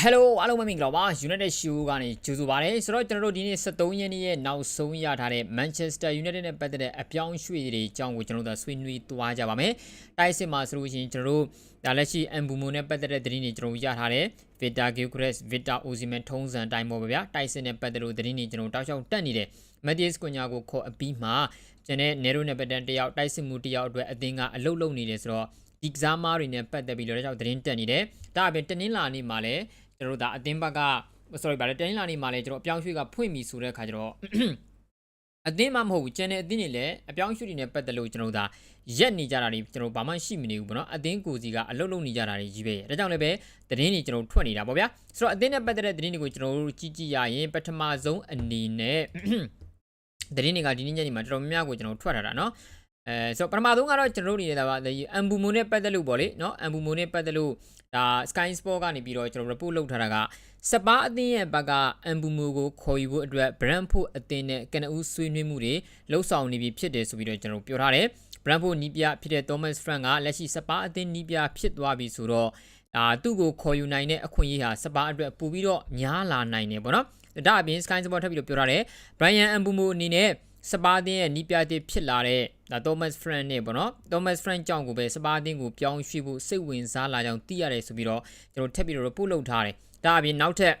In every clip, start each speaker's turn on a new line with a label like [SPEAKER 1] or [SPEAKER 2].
[SPEAKER 1] ဟယ်လိုအားလုံးပဲမင်္ဂလာပါ United Show ကနေကြိုဆိုပါရစေဆိုတော့ကျွန်တော်တို့ဒီနေ့73ရက်နေ့ရဲ့နောက်ဆုံးရထားတဲ့ Manchester United နဲ့ပတ်သက်တဲ့အပြောင်းအရွှေ့တွေအကြောင်းကိုကျွန်တော်တို့ဆွေးနွေးသွားကြပါမယ်တိုက်စစ်မှာဆိုလို့ရှိရင်ကျွန်တော်တို့ဒါလက်ရှိ Mbumo နဲ့ပတ်သက်တဲ့သတင်းတွေကျွန်တော်တို့ရထားတယ် Victor Gyokeres Victor Osimhen ထုံးစံအတိုင်းပေါ့ဗျာတိုက်စစ်နဲ့ပတ်သက်လို့သတင်းတွေကျွန်တော်တောက်လျှောက်တက်နေတယ် Matthias Cunha ကိုခေါ်အပြီးမှာကျွန်တော် Nero နဲ့ပတ်သက်တယောက်တိုက်စစ်မှုတယောက်အတွက်အသင်းကအလုတ်လုံနေတယ်ဆိုတော့ဒီကစားမားတွေနဲ့ပတ်သက်ပြီးတော့လည်းကျွန်တော်သတင်းတက်နေတယ်ဒါအပြင်တင်းင်းလာနေမှာလည်း ကျွန်တော်တို့ဒါအတင်းဘက်က sorry ဗါလဲတိုင်းလာနေမှာလဲကျွန်တော်အပြောင်းရွှေ့ကဖွင့်ပြီဆိုတဲ့အခါကျတော့အသင်းမှမဟုတ်ဘူးကျန်တဲ့အသင်းတွေလည်းအပြောင်းအရွှေ့တွေနဲ့ပတ်သက်လို့ကျွန်တော်တို့ဒါရက်နေကြတာတွေကျွန်တော်ဘာမှရှိမနေဘူးပေါ့နော်အသင်းကိုစီကအလုပ်လုပ်နေကြတာတွေကြီးပဲဒါကြောင့်လည်းပဲသတင်းတွေကျွန်တော်ထွက်နေတာပေါ့ဗျာဆိုတော့အသင်းနဲ့ပတ်သက်တဲ့သတင်းတွေကိုကျွန်တော်တို့ကြည့်ကြည့်ရရင်ပထမဆုံးအနေနဲ့သတင်းတွေကဒီနေ့ညနေမှာတော်တော်များများကိုကျွန်တော်ထွက်လာတာနော်အဲဆိုတော့ပထမဆုံးကတော့ကျွန်တော်တို့အနေနဲ့ဒါပါအမ်ဘူမိုနဲ့ပတ်သက်လို့ပေါ့လေနော်အမ်ဘူမိုနဲ့ပတ်သက်လို့ ဒါ Sky Sport ကနေပြီးတော့ကျွန်တော် report လုပ်ထားတာကစပါအသင်းရဲ့ဘက်ကအမ်ဘူမိုကိုခေါ်ယူဖို့အတွက် Brentford အသင်းနဲ့ကနဦးဆွေးနွေးမှုတွေလှုပ်ဆောင်နေပြီဖြစ်တယ်ဆိုပြီးတော့ကျွန်တော်ပြောထားတယ် Brentford နီးပြဖြစ်တဲ့ Thomas Frank ကလက်ရှိစပါအသင်းနီးပြဖြစ်သွားပြီဆိုတော့ဒါသူ့ကိုခေါ်ယူနိုင်တဲ့အခွင့်အရေးဟာစပါအတွက်ပို့ပြီးတော့များလာနိုင်တယ်ပေါ့နော်ဒါအပြင် Sky Sport ထပ်ပြီးတော့ပြောထားတယ် Brian Mbumo အနေနဲ့ စပါတင်းရဲ့နီးပြတဲ့ဖြစ်လာတဲ့ဒါ Thomas Frank နဲ့ပေါ့နော် Thomas Frank ကြောင့်ကိုပဲစပါတင်းကိုပြောင်းရွှေ့ဖို့စိတ်ဝင်စားလာကြောင်းသိရတယ်ဆိုပြီးတော့ကျွန်တော်ထပ်ပြီးတော့ report လုပ်ထားတယ်ဒါအပြင်နောက်ထပ်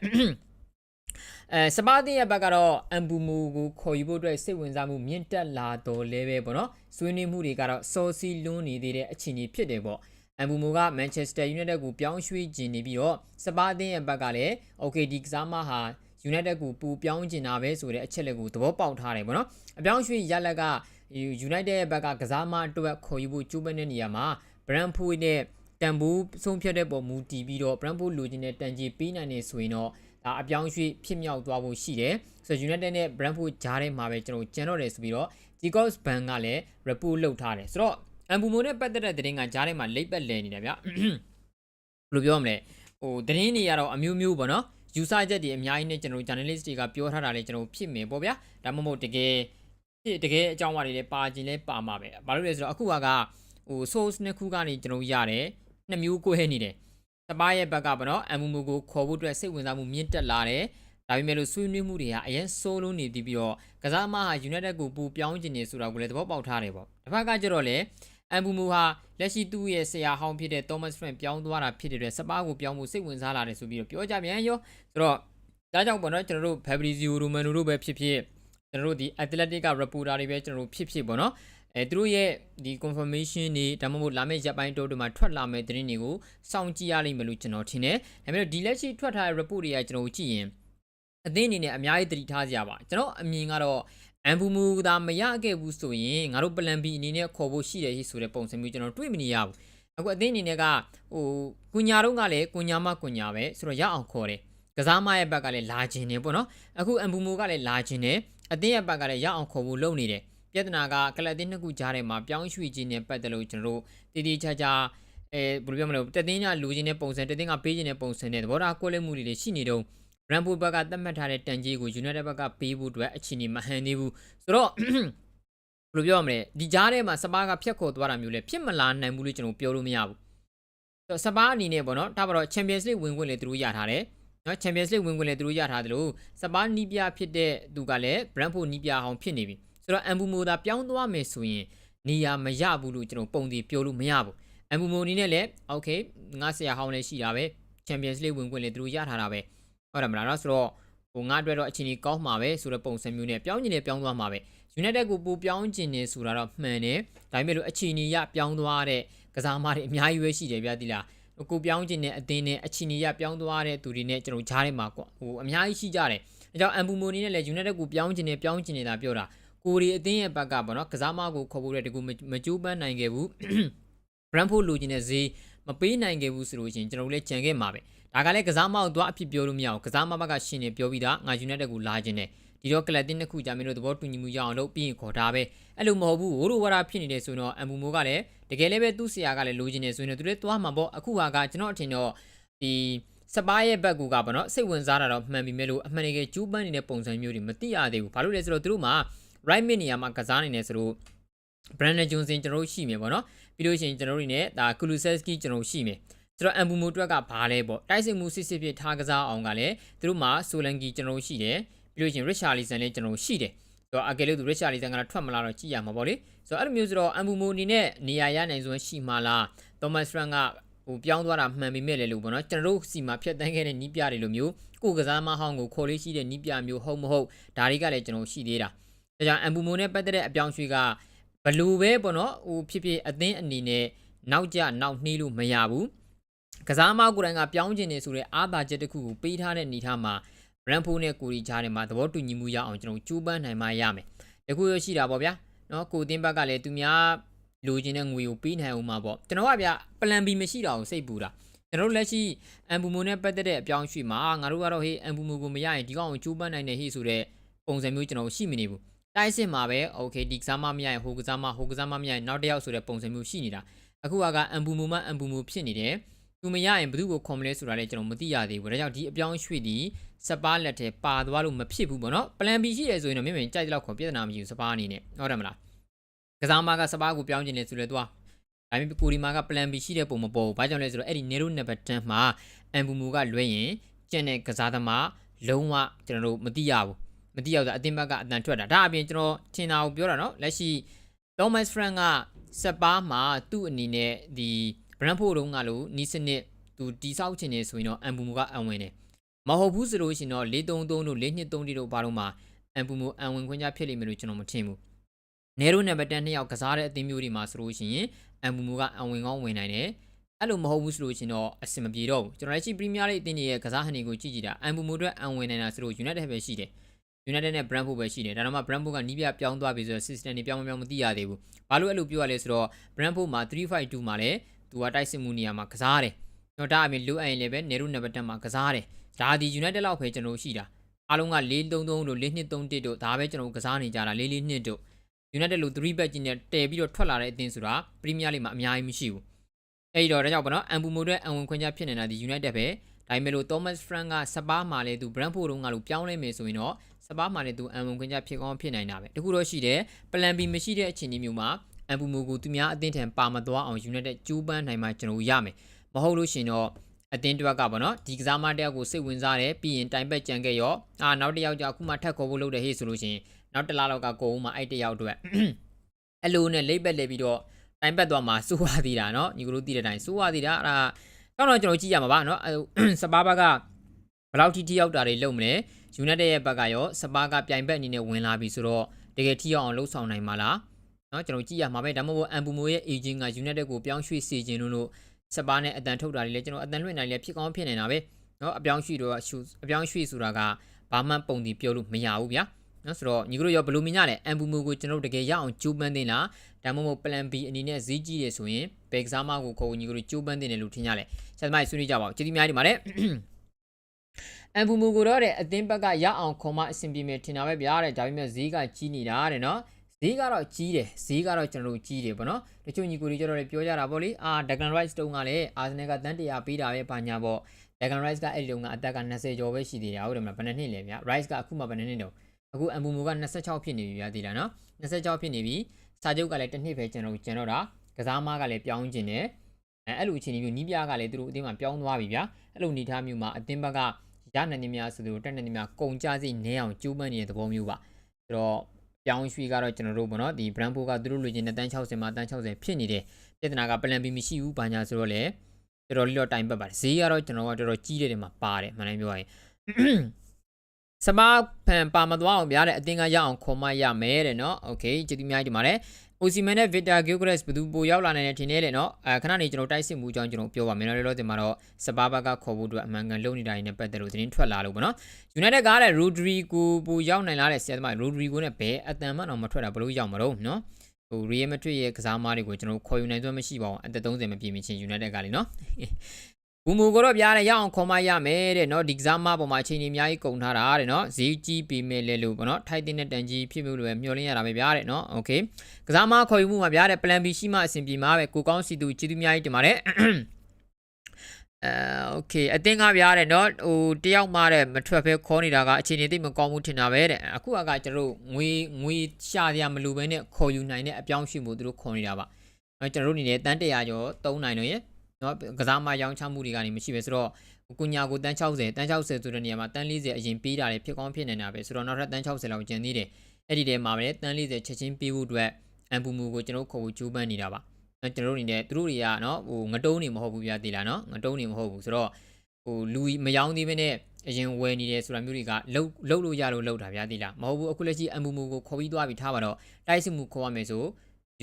[SPEAKER 1] အဲစပါတင်းရဲ့ဘက်ကတော့အမ်ဘူမူကိုခေါ်ယူဖို့အတွက်စိတ်ဝင်စားမှုမြင့်တက်လာတော့လဲပဲပေါ့နော်ဆွေးနွေးမှုတွေကတော့စောစီလွန်းနေသေးတဲ့အခြေအနေဖြစ်တယ်ပေါ့အမ်ဘူမိုကမန်ချက်စတာယူနိုက်တက်ကိုပြောင်းရွှေ့ခြင်းနေပြီးတော့စပါတင်းရဲ့ဘက်ကလည်း okay ဒီကစားမဟာ United ကိုပူပြောင်းကျင်တာပဲဆိုတဲ့အချက်လက်ကိုသဘောပေါက်ထားတယ်ပေါ့နော်အပြောင်းရွှေ့ရလက်က United ရဲ့ဘက်ကကစားမအတွက်ခေါ်ယူဖို့ကြိုးပမ်းတဲ့နေရာမှာ Brentford နဲ့တန်ဖိုးဆုံးဖြတ်တဲ့ပုံမူတည်ပြီးတော့ Brentford လိုချင်တဲ့တန်ကြီးပေးနိုင်နေဆိုရင်တော့ဒါအပြောင်းရွှေ့ဖြစ်မြောက်သွားဖို့ရှိတယ်ဆိုတော့ United နဲ့ Brentford ကြားထဲမှာပဲကျွန်တော်ကြံတော့တယ်ဆိုပြီးတော့ Jacobs Ban ကလည်း report လုပ်ထားတယ်ဆိုတော့အမ်ဘူမိုနဲ့ပတ်သက်တဲ့သတင်းကကြားထဲမှာလိပ်ပတ်လဲနေတယ်ဗျဘယ်လိုပြောမလဲဟိုသတင်းတွေကတော့အမျိုးမျိုးပေါ့နော် user ချက်တွေအများကြီးနဲ့ကျွန်တော် journalist တွေကပြောထားတာလေကျွန်တော်ဖြစ်မယ်ပေါ့ဗျာဒါမှမဟုတ်တကယ်ဖြစ်တကယ်အကြောင်းအရာတွေလည်းပါခြင်းလည်းပါမှာပဲဘာလို့လဲဆိုတော့အခုကဟို source နှစ်ခုကနေကျွန်တော်ရတယ်နှစ်မျိုးကိုဟဲနေတယ်တပားရဲ့ဘက်ကပေါ့နော်အမူမူကိုခေါ်ဖို့အတွက်စိတ်ဝင်စားမှုမြင့်တက်လာတယ်ဒါပေမဲ့လို့ဆွေးနွေးမှုတွေကအရင်ဆိုးလုံးနေပြီးတော့ကစားမဟာ United ကိုပူပြောင်းခြင်းနေဆိုတာကိုလည်းသဘောပေါက်ထားတယ်ပေါ့တစ်ဖက်ကကျတော့လေ အမ်ဘူမူဟာလက်ရှိသူ့ရဲ့ဆရာဟောင်းဖြစ်တဲ့ Thomas Frank ပြောင်းသွားတာဖြစ်တဲ့အတွက်စပါးကိုပြောင်းဖို့စိတ်ဝင်စားလာတယ်ဆိုပြီးတော့ပြောကြပြန်ရောဆိုတော့ဒါကြောင့်ပေါ့နော်ကျွန်တော်တို့ Fabrizio Romano တို့ပဲဖြစ်ဖြစ်ကျွန်တော်တို့ဒီ Athletic က reporter တွေပဲကျွန်တော်တို့ဖြစ်ဖြစ်ပေါ့နော်အဲသူတို့ရဲ့ဒီ confirmation တွေဒါမှမဟုတ်လာမယ့်ရက်ပိုင်းတိုးတွေမှာထွက်လာမယ့်သတင်းတွေကိုစောင့်ကြည့်ရလိမ့်မယ်လို့ကျွန်တော်ထင်တယ်ဒါပေမဲ့ဒီလက်ရှိထွက်ထားတဲ့ report တွေကကျွန်တော်ကြည့်ရင်အသင်းအနေနဲ့အများကြီးသတိထားကြပါကျွန်တော်အမြင်ကတော့ အမ်ဘူမူသာမရခဲ့ဘူးဆိုရင်ငါတို့ plan B အနေနဲ့ခေါ်ဖို့ရှိတယ်ဆိုတဲ့ပုံစံမျိုးကျွန်တော်တွေ့မနေရဘူးအခုအသင်းအနေနဲ့ကဟိုကုညာတော့ကလည်းကုညာမကုညာပဲဆိုတော့ရအောင်ခေါ်တယ်ကစားမရဲ့ဘက်ကလည်းလာခြင်းနေပေါ့နော်အခုအမ်ဘူမူကလည်းလာခြင်းနေအသင်းရဲ့ဘက်ကလည်းရအောင်ခေါ်ဖို့လုပ်နေတယ်ပြဿနာကကလပ်တင်းနှစ်ခုကြားထဲမှာပြောင်းရွှေ့ခြင်းနဲ့ပတ်သက်လို့ကျွန်တော်တို့တည်တည်ချာချာအဲဘယ်လိုပြောမလဲတသိန်းကလူချင်းတဲ့ပုံစံတသိန်းကပေးခြင်းတဲ့ပုံစံနဲ့သဘောထားကွဲလွဲမှုတွေလည်း ရှိနေတော့ Brentford ဘက်ကသတ်မှတ်ထားတဲ့တန်ကြီးကို United ဘက်ကပေးဖို့အတွက်အခြေအနေမဟန်သေးဘူးဆိုတော့ဘယ်လိုပြောရမလဲဒီကြားထဲမှာစပါးကဖြတ်ခေါ်သွားတာမျိုးလည်းဖြစ်မလာနိုင်ဘူးလို့ကျွန်တော်ပြောလို့မရဘူးဆိုတော့စပါးအနေနဲ့ပေါ့နော်ဒါပါတော့ Champions League ဝင်ခွင့်လည်းသူတို့ရထားတယ်နော် Champions League ဝင်ခွင့်လည်းသူတို့ရထားတယ်လို့စပါးနီးပြဖြစ်တဲ့သူကလည်း Brentford နီးပြအောင်ဖြစ်နေပြီဆိုတော့ Ambumo သာပြောင်းသွားမယ်ဆိုရင်နေရာမရဘူးလို့ကျွန်တော်ပုံတည်ပြောလို့မရဘူး Ambumo အနေနဲ့လည်း okay ငါဆရာဟောင်းလည်းရှိတာပဲ Champions League ဝင်ခွင့်လည်းသူတို့ရထားတာပဲ ဟုတ်တယ်မလားနော်ဆိုတော့ဟိုငါအတွက်တော့အချိန်ကြီးကောင်းမှာပဲဆိုတဲ့ပုံစံမျိုးနဲ့ပြောင်းကျင်နေပြောင်းသွားမှာပဲ United ကိုပိုပြောင်းကျင်နေဆိုတာတော့မှန်တယ်ဒါပေမဲ့လို့အချိန်ကြီးရပြောင်းသွားတဲ့ကစားမတွေအများကြီးပဲရှိတယ်ဗျာဒီလားကိုပြောင်းကျင်တဲ့အသင်းနဲ့အချိန်ကြီးရပြောင်းသွားတဲ့သူတွေနဲ့ကျွန်တော်ဂျားထဲမှာကွာဟိုအများကြီးရှိကြတယ်အဲကြောင့်အမ်ဘူမိုနီနဲ့လည်း United ကိုပြောင်းကျင်နေပြောင်းကျင်နေတာပြောတာကိုရီအသင်းရဲ့ဘက်ကပေါ့နော်ကစားမကိုခေါ်ဖို့တဲ့တကူမကြိုးပမ်းနိုင်ခဲ့ဘူး Brentford လိုချင်တဲ့ဈေးမပေးနိုင်ခဲ့ဘူးဆိုလို့ရှိရင်ကျွန်တော်တို့လည်းကြံခဲ့မှာပဲ ဒါကလည်းကစားမအောင်သွားအဖြစ်ပြောလို့မရအောင်ကစားမဘက်ကရှင်နေပြောပြီးသားငါ United ကိုလာခြင်းနဲ့ဒီတော့ကလပ်တင်းတစ်ခုကြာမင်းတို့သဘောတူညီမှုရအောင်လုပ်ပြီးရင်ခေါ်ထားပဲအဲ့လိုမဟုတ်ဘူးဝိုးလိုဝါရာဖြစ်နေတယ်ဆိုတော့အမ်ဘူမိုကလည်းတကယ်လည်းပဲသူ့ဆရာကလည်းလိုချင်နေဆိုရင်သူလည်းသွားမှာပေါ့အခုဟာကကျွန်တော်အထင်တော့ဒီစပါးရဲ့ဘက်ကကပေါ့နော်စိတ်ဝင်စားတာတော့မှန်ပြီမဲ့လို့အမှန်တကယ်ကျူးပန်းနေတဲ့ပုံစံမျိုးတွေမသိရသေးဘူးဘာလို့လဲဆိုတော့သူတို့မှာ right mid နေရာမှာကစားနေနေဆိုတော့ Brandon Johnson ကျွန်တော်တို့ရှိမယ်ပေါ့နော်ပြီးလို့ရှိရင်ကျွန်တော်တို့နေဒါ Kulusevski ကျွန်တော်တို့ရှိမယ် ဆိုတော့အမ်ဘူမိုအတွက်ကဘာလဲပေါ့တိုက်စစ်မှုစစ်စစ်ဖြစ်ထားကစားအောင်ကလည်းသူတို့မှာဆိုလန်ကီကျွန်တော်တို့ရှိတယ်ပြီးလို့ရှိရင်ရစ်ရှာလီဆန်လည်းကျွန်တော်တို့ရှိတယ်ဆိုတော့အကယ်လို့သူရစ်ရှာလီဆန်ကတော့ထွက်မလာတော့ကြည့်ရမှာပေါ့လေဆိုတော့အဲ့လိုမျိုးဆိုတော့အမ်ဘူမိုအနေနဲ့နေရာရနိုင်စွမ်းရှိမှလားသောမတ်ဖရန်ကဟိုပြောင်းသွားတာမှန်ပေမဲ့လည်းလို့ပေါ့နော်ကျွန်တော်တို့စီမှာဖြတ်တန်းခဲ့တဲ့နီးပြတွေလိုမျိုးကိုယ်ကစားမဟောင်းကိုခေါ်လေးရှိတဲ့နီးပြမျိုးဟုတ်မဟုတ်ဒါတွေကလည်းကျွန်တော်ရှိသေးတာဒါကြောင့်အမ်ဘူမိုနဲ့ပတ်သက်တဲ့အပြောင်းရွှေ့ကဘလူပဲပေါ့နော်ဟိုဖြစ်ဖြစ်အသင်းအနေနဲ့နောက်ကျနောက်နှီးလို့မရဘူး ကစားမကိုယ်တိုင်ကပြောင်းကျင်နေဆိုတဲ့အားသာချက်တစ်ခုကိုပေးထားတဲ့အနေထားမှာရန်ဖိုးနဲ့ကိုရီချားတွေမှာသဘောတူညီမှုရအောင်ကျွန်တော်ကြိုးပမ်းနိုင်မှရမယ်။တကူရရှိတာပေါ့ဗျာ။နော်ကိုတင်ဘက်ကလည်းသူများလိုချင်တဲ့ငွေကိုပေးနိုင်အောင်မှာပေါ့။ကျွန်တော်ကဗျာ plan B မရှိတာကိုစိတ်ပူတာ။ကျွန်တော်လက်ရှိအန်ဘူမိုနဲ့ပတ်သက်တဲ့အပြောင်းအရွှေ့မှာငါတို့ကတော့ဟေးအန်ဘူမိုကိုမရရင်ဒီကောင်ကိုကြိုးပမ်းနိုင်တယ်ဟေးဆိုတဲ့ပုံစံမျိုးကျွန်တော်ရှိမနေဘူး။တိုက်စစ်မှာပဲ okay ဒီကစားမမရရင်ဟိုကစားမဟိုကစားမမရရင်နောက်တစ်ယောက်ဆိုတဲ့ပုံစံမျိုးရှိနေတာ။အခုကအန်ဘူမိုမှအန်ဘူမိုဖြစ်နေတယ်။ သူမရရင်ဘယ်သူ့ကိုခေါ်မလဲဆိုတာလည်းကျွန်တော်မသိရသေးဘူးဒါကြောင့်ဒီအပြောင်းရွှေ့ဒီစပါးလက်ထဲပါသွားလို့မဖြစ်ဘူးပေါ့နော်ပလန် B ရှိတယ်ဆိုရင်တော့မြင်မြင်ကြိုက်တဲ့လောက်ခေါ်ပြဿနာမရှိဘူးစပါးအနေနဲ့ဟုတ်တယ်မလားကစားမကစပါးကိုပြောင်းကျင်နေဆိုလဲသွားဒါပေမဲ့ကိုဒီမာကပလန် B ရှိတဲ့ပုံမပေါ်ဘူးဘာကြောင့်လဲဆိုတော့အဲ့ဒီနေရိုနံပါတ်10မှာအမ်ဘူမူကလွဲရင်ကျန်တဲ့ကစားသမားလုံးဝကျွန်တော်တို့မသိရဘူးမသိရဘူးဆိုအတင်းဘက်ကအတန်ထွက်တာဒါအပြင်ကျွန်တော်ထင်တာကိုပြောတာနော်လက်ရှိ Thomas Frank ကစပါးမှာသူ့အနေနဲ့ဒီ Brentford တုန်းကလို့နီးစနစ်သူတိဆောက်ချင်နေဆိုရင်တော့အမ်ဘူမူကအံဝင်တယ်မဟုတ်ဘူးဆိုလို့ရှိရင်တော့433တို့423တို့ဘာလို့မှအမ်ဘူမူအံဝင်ခွင့်ကြဖြစ်လိမ့်မယ်လို့ကျွန်တော်မထင်ဘူးနေရိုနံပါတ်10နှစ်ယောက်ကစားတဲ့အသင်းမျိုးတွေမှာဆိုလို့ရှိရင်အမ်ဘူမူကအံဝင်ကောင်းဝင်နိုင်တယ်အဲ့လိုမဟုတ်ဘူးဆိုလို့ရှိရင်တော့အဆင်မပြေတော့ဘူးကျွန်တော်လည်းရှိပရီးမီးယားလိအသင်းတွေရဲ့ကစားဟန်တွေကိုကြည့်ကြည့်တာအမ်ဘူမူအတွက်အံဝင်နိုင်တာဆိုလို့ United ပဲရှိတယ် United နဲ့ Brentford ပဲရှိတယ်ဒါတော့မှ Brentford ကနီးပြပြောင်းသွားပြီဆိုတော့ system တွေပြောင်းမပြောင်းမသိရသေးဘူးဘာလို့အဲ့လိုပြောရလဲဆိုတော့ Brentford မှာ352မှာလည်း သူကတိုက်စစ်မှုနေရာမှာကစားတယ်တော့ဒါအပြင်လိုအပ်ရင်လည်းပဲနေရုနံပါတ်10မှာကစားတယ်ဒါဒီ United လောက်ပဲကျွန်တော်ရှိတာအားလုံးက433တို့423တို့ဒါပဲကျွန်တော်ကစားနေကြတာ442တို့ United လို့3 back ကြီးနဲ့တည်ပြီးတော့ထွက်လာတဲ့အသင်းဆိုတာ Premier League မှာအများကြီးမရှိဘူးအဲ့ဒီတော့ဒါကြောင့်ပေါ့နော်အမ်ဘူမိုတဲ့အဝင်ခွင့်ချဖြစ်နေတာဒီ United ပဲဒါပေမဲ့လို့ Thomas Frank ကစပါးမှာလေသူ Brentford တုန်းကလို့ပြောင်းလဲမယ်ဆိုရင်တော့စပါးမှာလေသူအမ်ဝင်ခွင့်ချဖြစ်ကောင်းဖြစ်နိုင်တာပဲတခုတော့ရှိတယ် Plan B မရှိတဲ့အခြေအနေမျိုးမှာ အန်ပူမိုကိုသူများအသင်းထံပါမသွားအောင်ယူနိုက်တက်ကြိုးပမ်းနိုင်မှကျွန်တော်ရမယ်မဟုတ်လို့ရှင်တော့အတင်းတွက်ကပေါ့နော်ဒီကစားမတယောက်ကိုစိတ်ဝင်စားတယ်ပြီးရင်တိုင်ပက်ကြံခဲ့ရောအာနောက်တယောက်ကြအခုမှထပ်ခေါ်ဖို့လုပ်တယ်ဟေ့ဆိုလို့ရှင်နောက်တလားလောက်ကကိုဦးမှာအဲ့တယောက်အတွက်အလိုနဲ့လိမ့်ပက်လဲပြီးတော့တိုင်ပက်သွားမှာစိုးရသေးတာနော်ညီကလေးသိတဲ့အတိုင်းစိုးရသေးတာအဲ့ဒါကောင်းတော့ကျွန်တော်ကြည့်ရမှာပါနော်စပါးဘက်ကဘလောက်ထိထိရောက်တာတွေလုပ်မလဲယူနိုက်တက်ရဲ့ဘက်ကရောစပါးကပြိုင်ဘက်အနေနဲ့ဝင်လာပြီဆိုတော့တကယ်ထိရောက်အောင်လှုပ်ဆောင်နိုင်မှာလား နော်ကျွန်တော်ကြည့်ရမှာပဲဒါမှမဟုတ်အန်ပူမိုရဲ့ agent က United ကိုပြောင်းရွှေ့စေခြင်းလို့လို့စပါးနဲ့အတန်ထုတ်တာတွေလည်းကျွန်တော်အတန်လွှင့်နိုင်လည်းဖြစ်ကောင်းဖြစ်နေတာပဲနော်အပြောင်းရွှေ့တော့အပြောင်းရွှေ့ဆိုတာကဘာမှပုံတီပြောလို့မရဘူးဗျာနော်ဆိုတော့ညီကတို့ရောဘယ်လိုမြင်ရလဲအန်ပူမိုကိုကျွန်တော်တကယ်ရအောင်ကြိုးပမ်းသင့်လားဒါမှမဟုတ် plan B အနေနဲ့ဈေးကြီးတယ်ဆိုရင်ဘယ်ကစားမကိုခေါ်ညီကတို့ကြိုးပမ်းသင့်တယ်လို့ထင်ရလဲဆက်သမားဆွေးနွေးကြပါဦးကျေးဇူးများတင်ပါတယ်အန်ပူမူကိုတော့တဲ့အသင်းဘက်ကရအောင်ခွန်မအဆင်ပြေမယ်ထင်တာပဲဗျာတဲ့ဒါပေမဲ့ဈေးကကြီးနေတာတဲ့နော် ဈေးကတော့ကြီးတယ်ဈေးကတော့ကျွန်တော်တို့ကြီးတယ်ပေါ့နော်တချို့ညီကိုတွေကျတော့လည်းပြောကြတာပေါ့လေအာ Declan Rice တုန်းကလည်းအာဆင်နယ်ကတန်းတရာပေးတာပဲပါညာပေါ့ Declan Rice ကအဲ့ဒီတုန်းကအသက်က20ကျော်ပဲရှိသေးတယ်ဟုတ်တယ်မလားဘယ်နှစ်နှစ်လဲဗျာ Rice ကအခုမှဘယ်နှစ်နှစ်တော့အခုအမ်ဘူမူက26ဖြစ်နေပြီဗျာဒီလားနော်26ဖြစ်နေပြီစာချုပ်ကလည်းတစ်နှစ်ပဲကျွန်တော်ကျန်တော့တာကစားမကလည်းပြောင်းကျင်တယ်အဲအဲ့လိုအခြေအနေမျိုးနီးပြားကလည်းသူတို့အတင်းမှာပြောင်းသွားပြီဗျာအဲ့လိုအနေထားမျိုးမှာအတင်းဘက်ကရနိုင်နေများဆိုသူတက်နေနေများကုန်ကြစိနဲအောင်ကျိုးပန်းနေတဲ့သဘောမျိုးပါဆိုတော့ ပြောင်းရွှေ့ကတော့ကျွန်တော်တို့ပေါ့နော်ဒီ brand 4ကသူတို့လူချင်းနဲ့တန်း60မှာတန်း60ဖြစ်နေတဲ့ပြဿနာက plan B မရှိဘူးဘာညာဆိုတော့လေတော်တော်လေးတော့တိုင်ပတ်ပါတယ်ဈေးကတော့ကျွန်တော်ကတော်တော်ကြီးတဲ့နေမှာပါတယ်မှန်တယ်ပြောရရင်စမဖန်ပါမသွားအောင်ဗျာတဲ့အတင်းကရအောင်ခေါ်မရမယ်တဲ့နော်โอเคကျေးဇူးများကြီးတင်ပါတယ်အို စီမန်နဲ့ဗစ်တာဂီယိုဂရက်စ်ဘယ်သူပိုရောက်လာနိုင်တဲ့ထင်နေလေနော်အဲခဏနေကျွန်တော်တိုက်စစ်မှုအကြောင်းကျွန်တော်ပြောပါမယ်နော်လောလောဆယ်မှာတော့စပါးဘက်ကခေါ်ဖို့အတွက်အမှန်ကန်လုပ်နေတာတွေနဲ့ပတ်သက်လို့သတင်းထွက်လာလို့ပေါ့နော်ယူနိုက်တက်ကလည်းရိုဒရီကိုပိုရောက်နိုင်လာတဲ့ဆရာသမားရိုဒရီကိုနဲ့ဘယ်အတန်မှတော့မထွက်တာဘလို့ရောက်မလို့နော်ဟိုရီယယ်မက်ဒရစ်ရဲ့ကစားသမားတွေကိုကျွန်တော်ခေါ်ယူနိုင်စွမ်းမရှိပါဘူးအသက်30မပြည့်မချင်းယူနိုက်တက်ကလေနော် ဘူမူကတော့ပြားတယ်ရအောင်ခေါ်မရမယ်တဲ့เนาะဒီကစားမပေါ်မှာအချိန်ကြီးအများကြီးကုန်ထားတာတဲ့เนาะဈေးကြီးပေးမယ်လေလို့ပေါ့เนาะထိုက်တဲ့တန်ကြီးဖြစ်မှုလိုပဲမျှော်လင့်ရတာပဲဗျာတဲ့เนาะโอเคကစားမခေါ်ယူမှုမှာဗျာတဲ့ plan B ရှိမှအဆင်ပြေမှာပဲကိုကောင်းစီသူကျေးဇူးအများကြီးတင်ပါတယ်အဲโอเคအတင်းကားဗျာတဲ့เนาะဟိုတယောက်မှတဲ့မထွက်ဖဲခေါ်နေတာကအခြေအနေသိမကောင်းဘူးထင်တာပဲတဲ့အခုကကျွန်တော်တို့ငွေငွေရှာရမလိုပဲနဲ့ခေါ်ယူနိုင်တဲ့အပြောင်းအရွှေ့မှုသူတို့ခေါ်နေတာပါကျွန်တော်တို့အနေနဲ့တန်းတရာကျော်3နိုင်တော့ရ နော်ကစားမရောင်းချမှုတွေကနေမရှိပဲဆိုတော့ကိုညာကိုတန်း60တန်း60ဆိုတဲ့နေရာမှာတန်း40အရင်ပေးတာလေဖြစ်ကောင်းဖြစ်နေတာပဲဆိုတော့နောက်ထပ်တန်း60လောက်ကျန်သေးတယ်အဲ့ဒီထဲမှာပဲတန်း40ချက်ချင်းပေးဖို့အတွက်အန်ပူမူကိုကျွန်တော်ခေါ်ဖို့ကြိုးပမ်းနေတာပါနော်ကျွန်တော်တို့အနေနဲ့သူတို့တွေကနော်ဟိုငတုံးနေမဟုတ်ဘူးပြသေးလားနော်ငတုံးနေမဟုတ်ဘူးဆိုတော့ဟိုလူမယောင်းသေးဘဲနဲ့အရင်ဝယ်နေတယ်ဆိုတာမျိုးတွေကလှုပ်လှုပ်လို့ရလို့လှုပ်တာဗျာသေးလားမဟုတ်ဘူးအခုလက်ရှိအန်ပူမူကိုခေါ်ပြီးသွားပြီးထားပါတော့တိုက်စစ်မှုခေါ်ရမယ်ဆို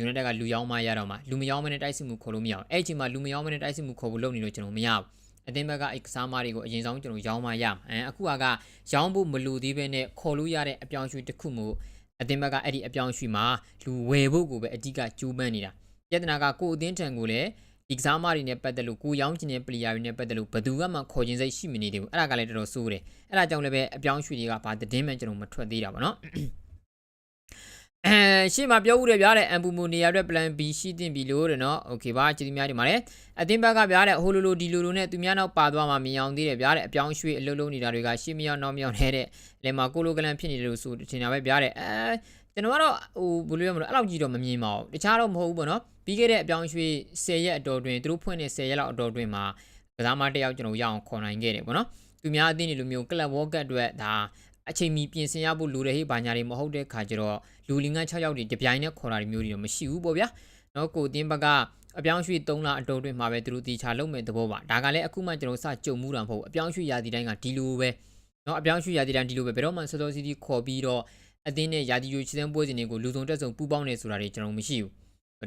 [SPEAKER 1] ယူနိုက်တက်ကလူယောင်းမရတော့မှာလူမယောင်းမနဲ့တိုက်စစ်မှုခေါ်လို့မရအောင်အဲ့အချိန်မှာလူမယောင်းမနဲ့တိုက်စစ်မှုခေါ်ဖို့လုပ်နေလို့ကျွန်တော်မရဘူးအတင်းဘက်ကအဲ့ကစားမတွေကိုအရင်ဆုံးကျွန်တော်ရောင်းမရမှာအဲအခုကရောင်းဖို့မလူသေးပဲနဲ့ခေါ်လို့ရတဲ့အပြောင်းရွှေ့တစ်ခုမျိုးအတင်းဘက်ကအဲ့ဒီအပြောင်းရွှေ့မှာလူဝယ်ဖို့ကိုပဲအဓိကကြိုးပမ်းနေတာပြဿနာကကိုယ်အတင်းထံကိုလည်းဒီကစားမတွေနဲ့ပတ်သက်လို့ကိုရောင်းချင်တဲ့ပလီယာတွေနဲ့ပတ်သက်လို့ဘယ်သူမှခေါ်ခြင်းစိတ်ရှိမနေသေးဘူးအဲ့ဒါကလည်းတော်တော်ဆိုးတယ်အဲ့ဒါကြောင့်လည်းပဲအပြောင်းရွှေ့တွေကဘာသတင်းမှကျွန်တော်မထွက်သေးတာပါနော် အဲရှေ့မှာပြောဦးတယ်ဗျာတဲ့အမ်ပူမူနေရာအတွက် plan B ရှိတင်ပြီလို့တဲ့နော်โอเคပါကျေးဇူးများတင်ပါတယ်အတင်းဘက်ကဗျာတဲ့ဟိုလိုလိုဒီလိုလိုနဲ့သူများနောက်ပါသွားမှမြင်အောင်သေးတယ်ဗျာတဲ့အပြောင်းရွှေ့အလုံးလုံးနေတာတွေကရှေ့မရောက်နောက်မရောက်နေတဲ့လေမှာကိုလိုကလန်ဖြစ်နေတယ်လို့ဆိုထင်တာပဲဗျာတဲ့အဲကျွန်တော်ကတော့ဟိုဘယ်လိုရမလို့အဲ့လောက်ကြီးတော့မမြင်ပါဘူးတခြားတော့မဟုတ်ဘူးပေါ့နော်ပြီးခဲ့တဲ့အပြောင်းရွှေ့10ရက်အတော်တွင်သူတို့ဖွင့်နေ10ရက်လောက်အတော်တွင်မှာကစားမတစ်ယောက်ကျွန်တော်ရအောင်ခေါ်နိုင်ခဲ့တယ်ပေါ့နော်သူများအသင်းတွေလိုမျိုးကလပ်ဝေါကတ်အတွက်ဒါ အချိန်မီပြင်ဆင်ရဖို့လိုတဲ့ဟေးဘာညာတွေမဟုတ်တဲ့ခါကျတော့လူလင်က6ယောက်တွေတပြိုင်နဲ့ခေါ်တာတွေမျိုးတွေတော့မရှိဘူးပေါ့ဗျာနော်ကိုတင်းဘက်ကအပြောင်းရွှေ့3လအတော်တွင်မှာပဲသူတို့တီချာလုံးမဲ့သဘောပါဒါကလည်းအခုမှကျွန်တော်စကြုံမှုတာမဟုတ်ဘူးအပြောင်းရွှေ့ရာသီတိုင်းကဒီလိုပဲနော်အပြောင်းရွှေ့ရာသီတိုင်းဒီလိုပဲဘယ်တော့မှစောစောစီးစီးခေါ်ပြီးတော့အသင်းနဲ့ရာသီရွှေ့ချတဲ့ပွဲစဉ်တွေကိုလူစုံတက်စုံပူးပေါင်းနေဆိုတာတွေကျွန်တော်မရှိဘူး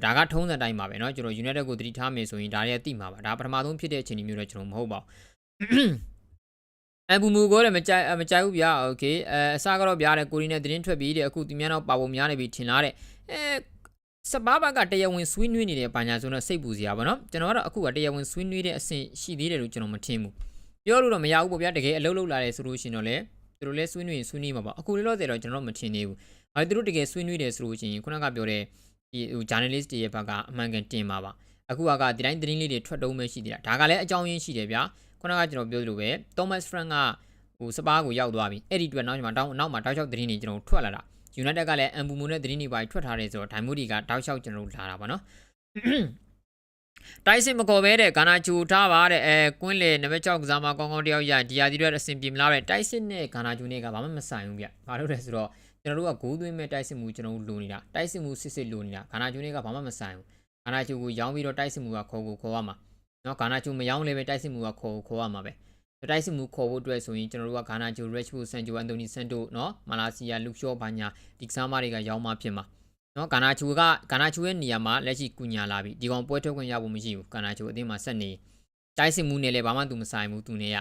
[SPEAKER 1] ဒါကထုံးစံတိုင်းပါပဲเนาะကျွန်တော် United ကိုတတိထားမယ်ဆိုရင်ဒါတွေကတိမှာပါဒါပထမဆုံးဖြစ်တဲ့အချိန်မျိုးတော့ကျွန်တော်မဟုတ်ပါဘူး အဘူမူကိုလည်းမကြိုက်မကြိုက်ဘူးဗျာโอเคအဲအစားကတော့ဗျာတဲ့ကိုရီနဲ့သတင်းထွက်ပြီးတဲ့အခုသူများတော့ပါဖို့များနေပြီထင်လားတဲ့အဲစပါးဘကတရားဝင်ဆွေးနွေးနေတဲ့ပညာဆိုတော့စိတ်ပူစရာပါနော်ကျွန်တော်ကတော့အခုကတရားဝင်ဆွေးနွေးတဲ့အဆင့်ရှိသေးတယ်လို့ကျွန်တော်မထင်ဘူးပြောလို့တော့မရဘူးပေါ့ဗျာတကယ်အလုပ်လုပ်လာတယ်ဆိုလို့ရှိရင်တော့လေသူတို့လည်းဆွေးနွေးရင်ဆွေးနွေးမှာပါအခုလည်းတော့တယ်တော့ကျွန်တော်မထင်သေးဘူးဘာလို့သူတို့တကယ်ဆွေးနွေးတယ်ဆိုလို့ရှိရင်ခုနကပြောတဲ့ဒီဟို journalist တွေရဲ့ဘက်ကအမှန်ကန်တင်ပါပါအခုကဒီတိုင်းသတင်းလေးတွေထွက်တုံးပဲရှိသေးတာဒါကလည်းအကြောင်းရင်းရှိတယ်ဗျာ ခုနကကျွန်တော်ပြောသလိုပဲ Thomas Frank ကဟိုစပါးကိုရောက်သွားပြီအဲ့ဒီအတွက်နောက်မှာတောင်းနောက်မှာတောက်လျှောက်သတင်းတွေကျွန်တော်ထွက်လာတာ United ကလည်းအမ်ပူမူနဲ့သတင်းတွေပါထွက်ထားတယ်ဆိုတော့ဒိုင်မိုဒီကတောက်လျှောက်ကျွန်တော်လာတာပါနော်တိုက်စစ်မကော်ပဲတဲ့ဂါနာချူထားပါတဲ့အဲကွင်းလေနံပါတ်6ကစားမကောင်းကောင်းတယောက်ရဒီယာဒီတွေအဆင်ပြေမလားတဲ့တိုက်စစ်နဲ့ဂါနာချူနဲ့ကဘာမှမဆိုင်ဘူးဗျ။ဘာလို့လဲဆိုတော့ကျွန်တော်တို့ကဂိုးသွင်းမဲ့တိုက်စစ်မှုကျွန်တော်တို့လိုနေတာတိုက်စစ်မှုစစ်စစ်လိုနေတာဂါနာချူနဲ့ကဘာမှမဆိုင်ဘူး။ဂါနာချူကိုရောင်းပြီးတော့တိုက်စစ်မှုကခေါ်ကိုခေါ်ရမှာ။ နော်ဂါနာချူမရောင်းလည်းပဲတိုက်စစ်မှုကခေါ်ကိုခေါ်ရမှာပဲ။တိုက်စစ်မှုခေါ်ဖို့အတွက်ဆိုရင်ကျွန်တော်တို့ကဂါနာချူ Rashford Sancho Anthony Santo နော်မာလာစီယာလူရှော့ဘာညာဒီကစားမတွေကရောင်းမှဖြစ်မှာ။နော်ဂါနာချူကဂါနာချူရဲ့နေရာမှာလက်ရှိကုညာလာပြီဒီကောင်ပွဲထုတ်ခွင့်ရဖို့မရှိဘူးဂါနာချူအသင်းမှာဆက်နေတိုက်စစ်မှုနဲ့လည်းဘာမှသူမဆိုင်ဘူးသူနဲ့ရ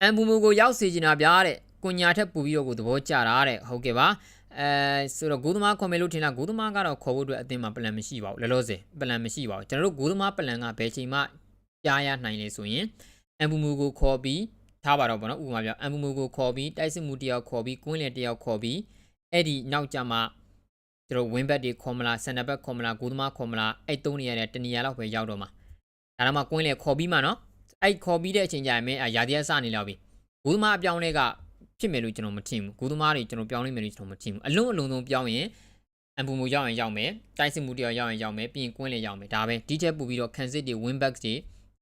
[SPEAKER 1] အမ်ဘူမူကိုရောက်စေချင်တာဗျာတဲ့ကုညာထက်ပူပြီးတော့ကိုသဘောကျတာတဲ့ဟုတ်ကဲ့ပါ အဲဆိုတော့ဂိုးသမားခွန်မယ်လို့ထင်လားဂိုးသမားကတော့ခေါ်ဖို့အတွက်အသင်းမှာပလန်မရှိပါဘူးလောလောဆယ်ပလန်မရှိပါဘူးကျွန်တော်တို့ဂိုးသမားပလန်ကဘယ်ချိန်မှကြားရနိုင်လေဆိုရင်အမ်ဘူမူကိုခေါ်ပြီးထားပါတော့ဗောနော်ဥပမာပြအမ်ဘူမူကိုခေါ်ပြီးတိုက်စစ်မှုတယောက်ခေါ်ပြီးကွင်းလေတယောက်ခေါ်ပြီးအဲ့ဒီနောက်ကြမှာကျွန်တော်ဝင်းဘက်တွေခေါ်မလားဆန်နာဘက်ခေါ်မလားဂိုးသမားခေါ်မလားအဲ့သုံးနေရတဲ့တနေရာလောက်ပဲရောက်တော့မှာဒါတော့မှကွင်းလေခေါ်ပြီးမှနော်အဲ့ခေါ်ပြီးတဲ့အချိန်ကျရင်မင်းရာသီရစနေလောက်ပြီဂိုးသမားအပြောင်းလဲက ဖြစ်မယ်လို့ကျွန်တော်မထင်ဘူးဂိုးသမားတွေကျွန်တော်ပြောင်းလဲမယ်လို့ကျွန်တော်မထင်ဘူးအလုံးအလုံးဆုံးပြောင်းရင်အမ်ပူမူရောက်ရင်ရောက်မယ်တိုက်စစ်မှုတယောက်ရောက်ရင်ရောက်မယ်ပြီးရင်ကွင်းလေရောက်မယ်ဒါပဲဒီချက်ပူပြီးတော့ကန်စစ်တွေ win back တွေ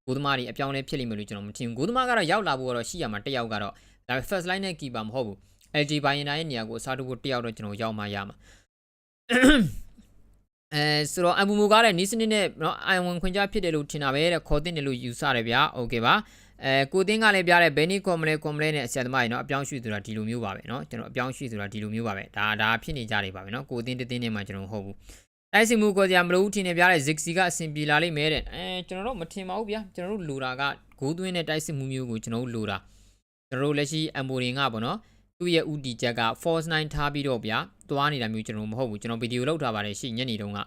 [SPEAKER 1] ဂိုးသမားတွေအပြောင်းလဲဖြစ်လိမ့်မယ်လို့ကျွန်တော်မထင်ဘူးဂိုးသမားကတော့ရောက်လာဖို့ကတော့ရှိရမှာတစ်ယောက်ကတော့ဒါပေမဲ့ first line နဲ့ keeper မဟုတ်ဘူး LG ဘိုင်ယန်နာရဲ့နေရာကိုအစားထိုးဖို့တယောက်တော့ကျွန်တော်ရောက်မှရမှာအဲဆိုတော့အမူမူကားတဲ့နီးစနစ်နဲ့เนาะအိုင်ဝန်ခွင့်ကြဖြစ်တယ်လို့ထင်တာပဲတဲ့ခေါ်တင်တယ်လို့ယူဆတယ်ဗျာโอเคပါ အဲကိုတင်းကလည်းပြတဲ့ဘယ်နည်းကွန်မလဲကွန်မလဲနဲ့အဆက်သမားရေနော်အပြောင်းရွှေ့ဆိုတာဒီလိုမျိုးပါပဲနော်ကျွန်တော်အပြောင်းရွှေ့ဆိုတာဒီလိုမျိုးပါပဲဒါဒါဖြစ်နေကြနေပါပဲနော်ကိုတင်းတင်းတင်းနဲ့မှကျွန်တော်မဟုတ်ဘူးတိုက်စီမှုကိုကြာမလို့ဦးထင်နေပြတဲ့ Zixi ကအဆင်ပြေလာလိမ့်မယ်တဲ့အဲကျွန်တော်တို့မထင်ပါဘူးဗျာကျွန်တော်တို့လိုတာကဂိုးသွင်းတဲ့တိုက်စီမှုမျိုးကိုကျွန်တော်တို့လိုတာကျွန်တော်တို့လက်ရှိ Amborin ကပေါ့နော်သူ့ရဲ့ UD ချက်က Force 9ထားပြီးတော့ဗျာသွားနေတာမျိုးကျွန်တော်မဟုတ်ဘူးကျွန်တော်ဗီဒီယိုလောက်ထားပါတယ်ရှင့်ညနေတုန်းက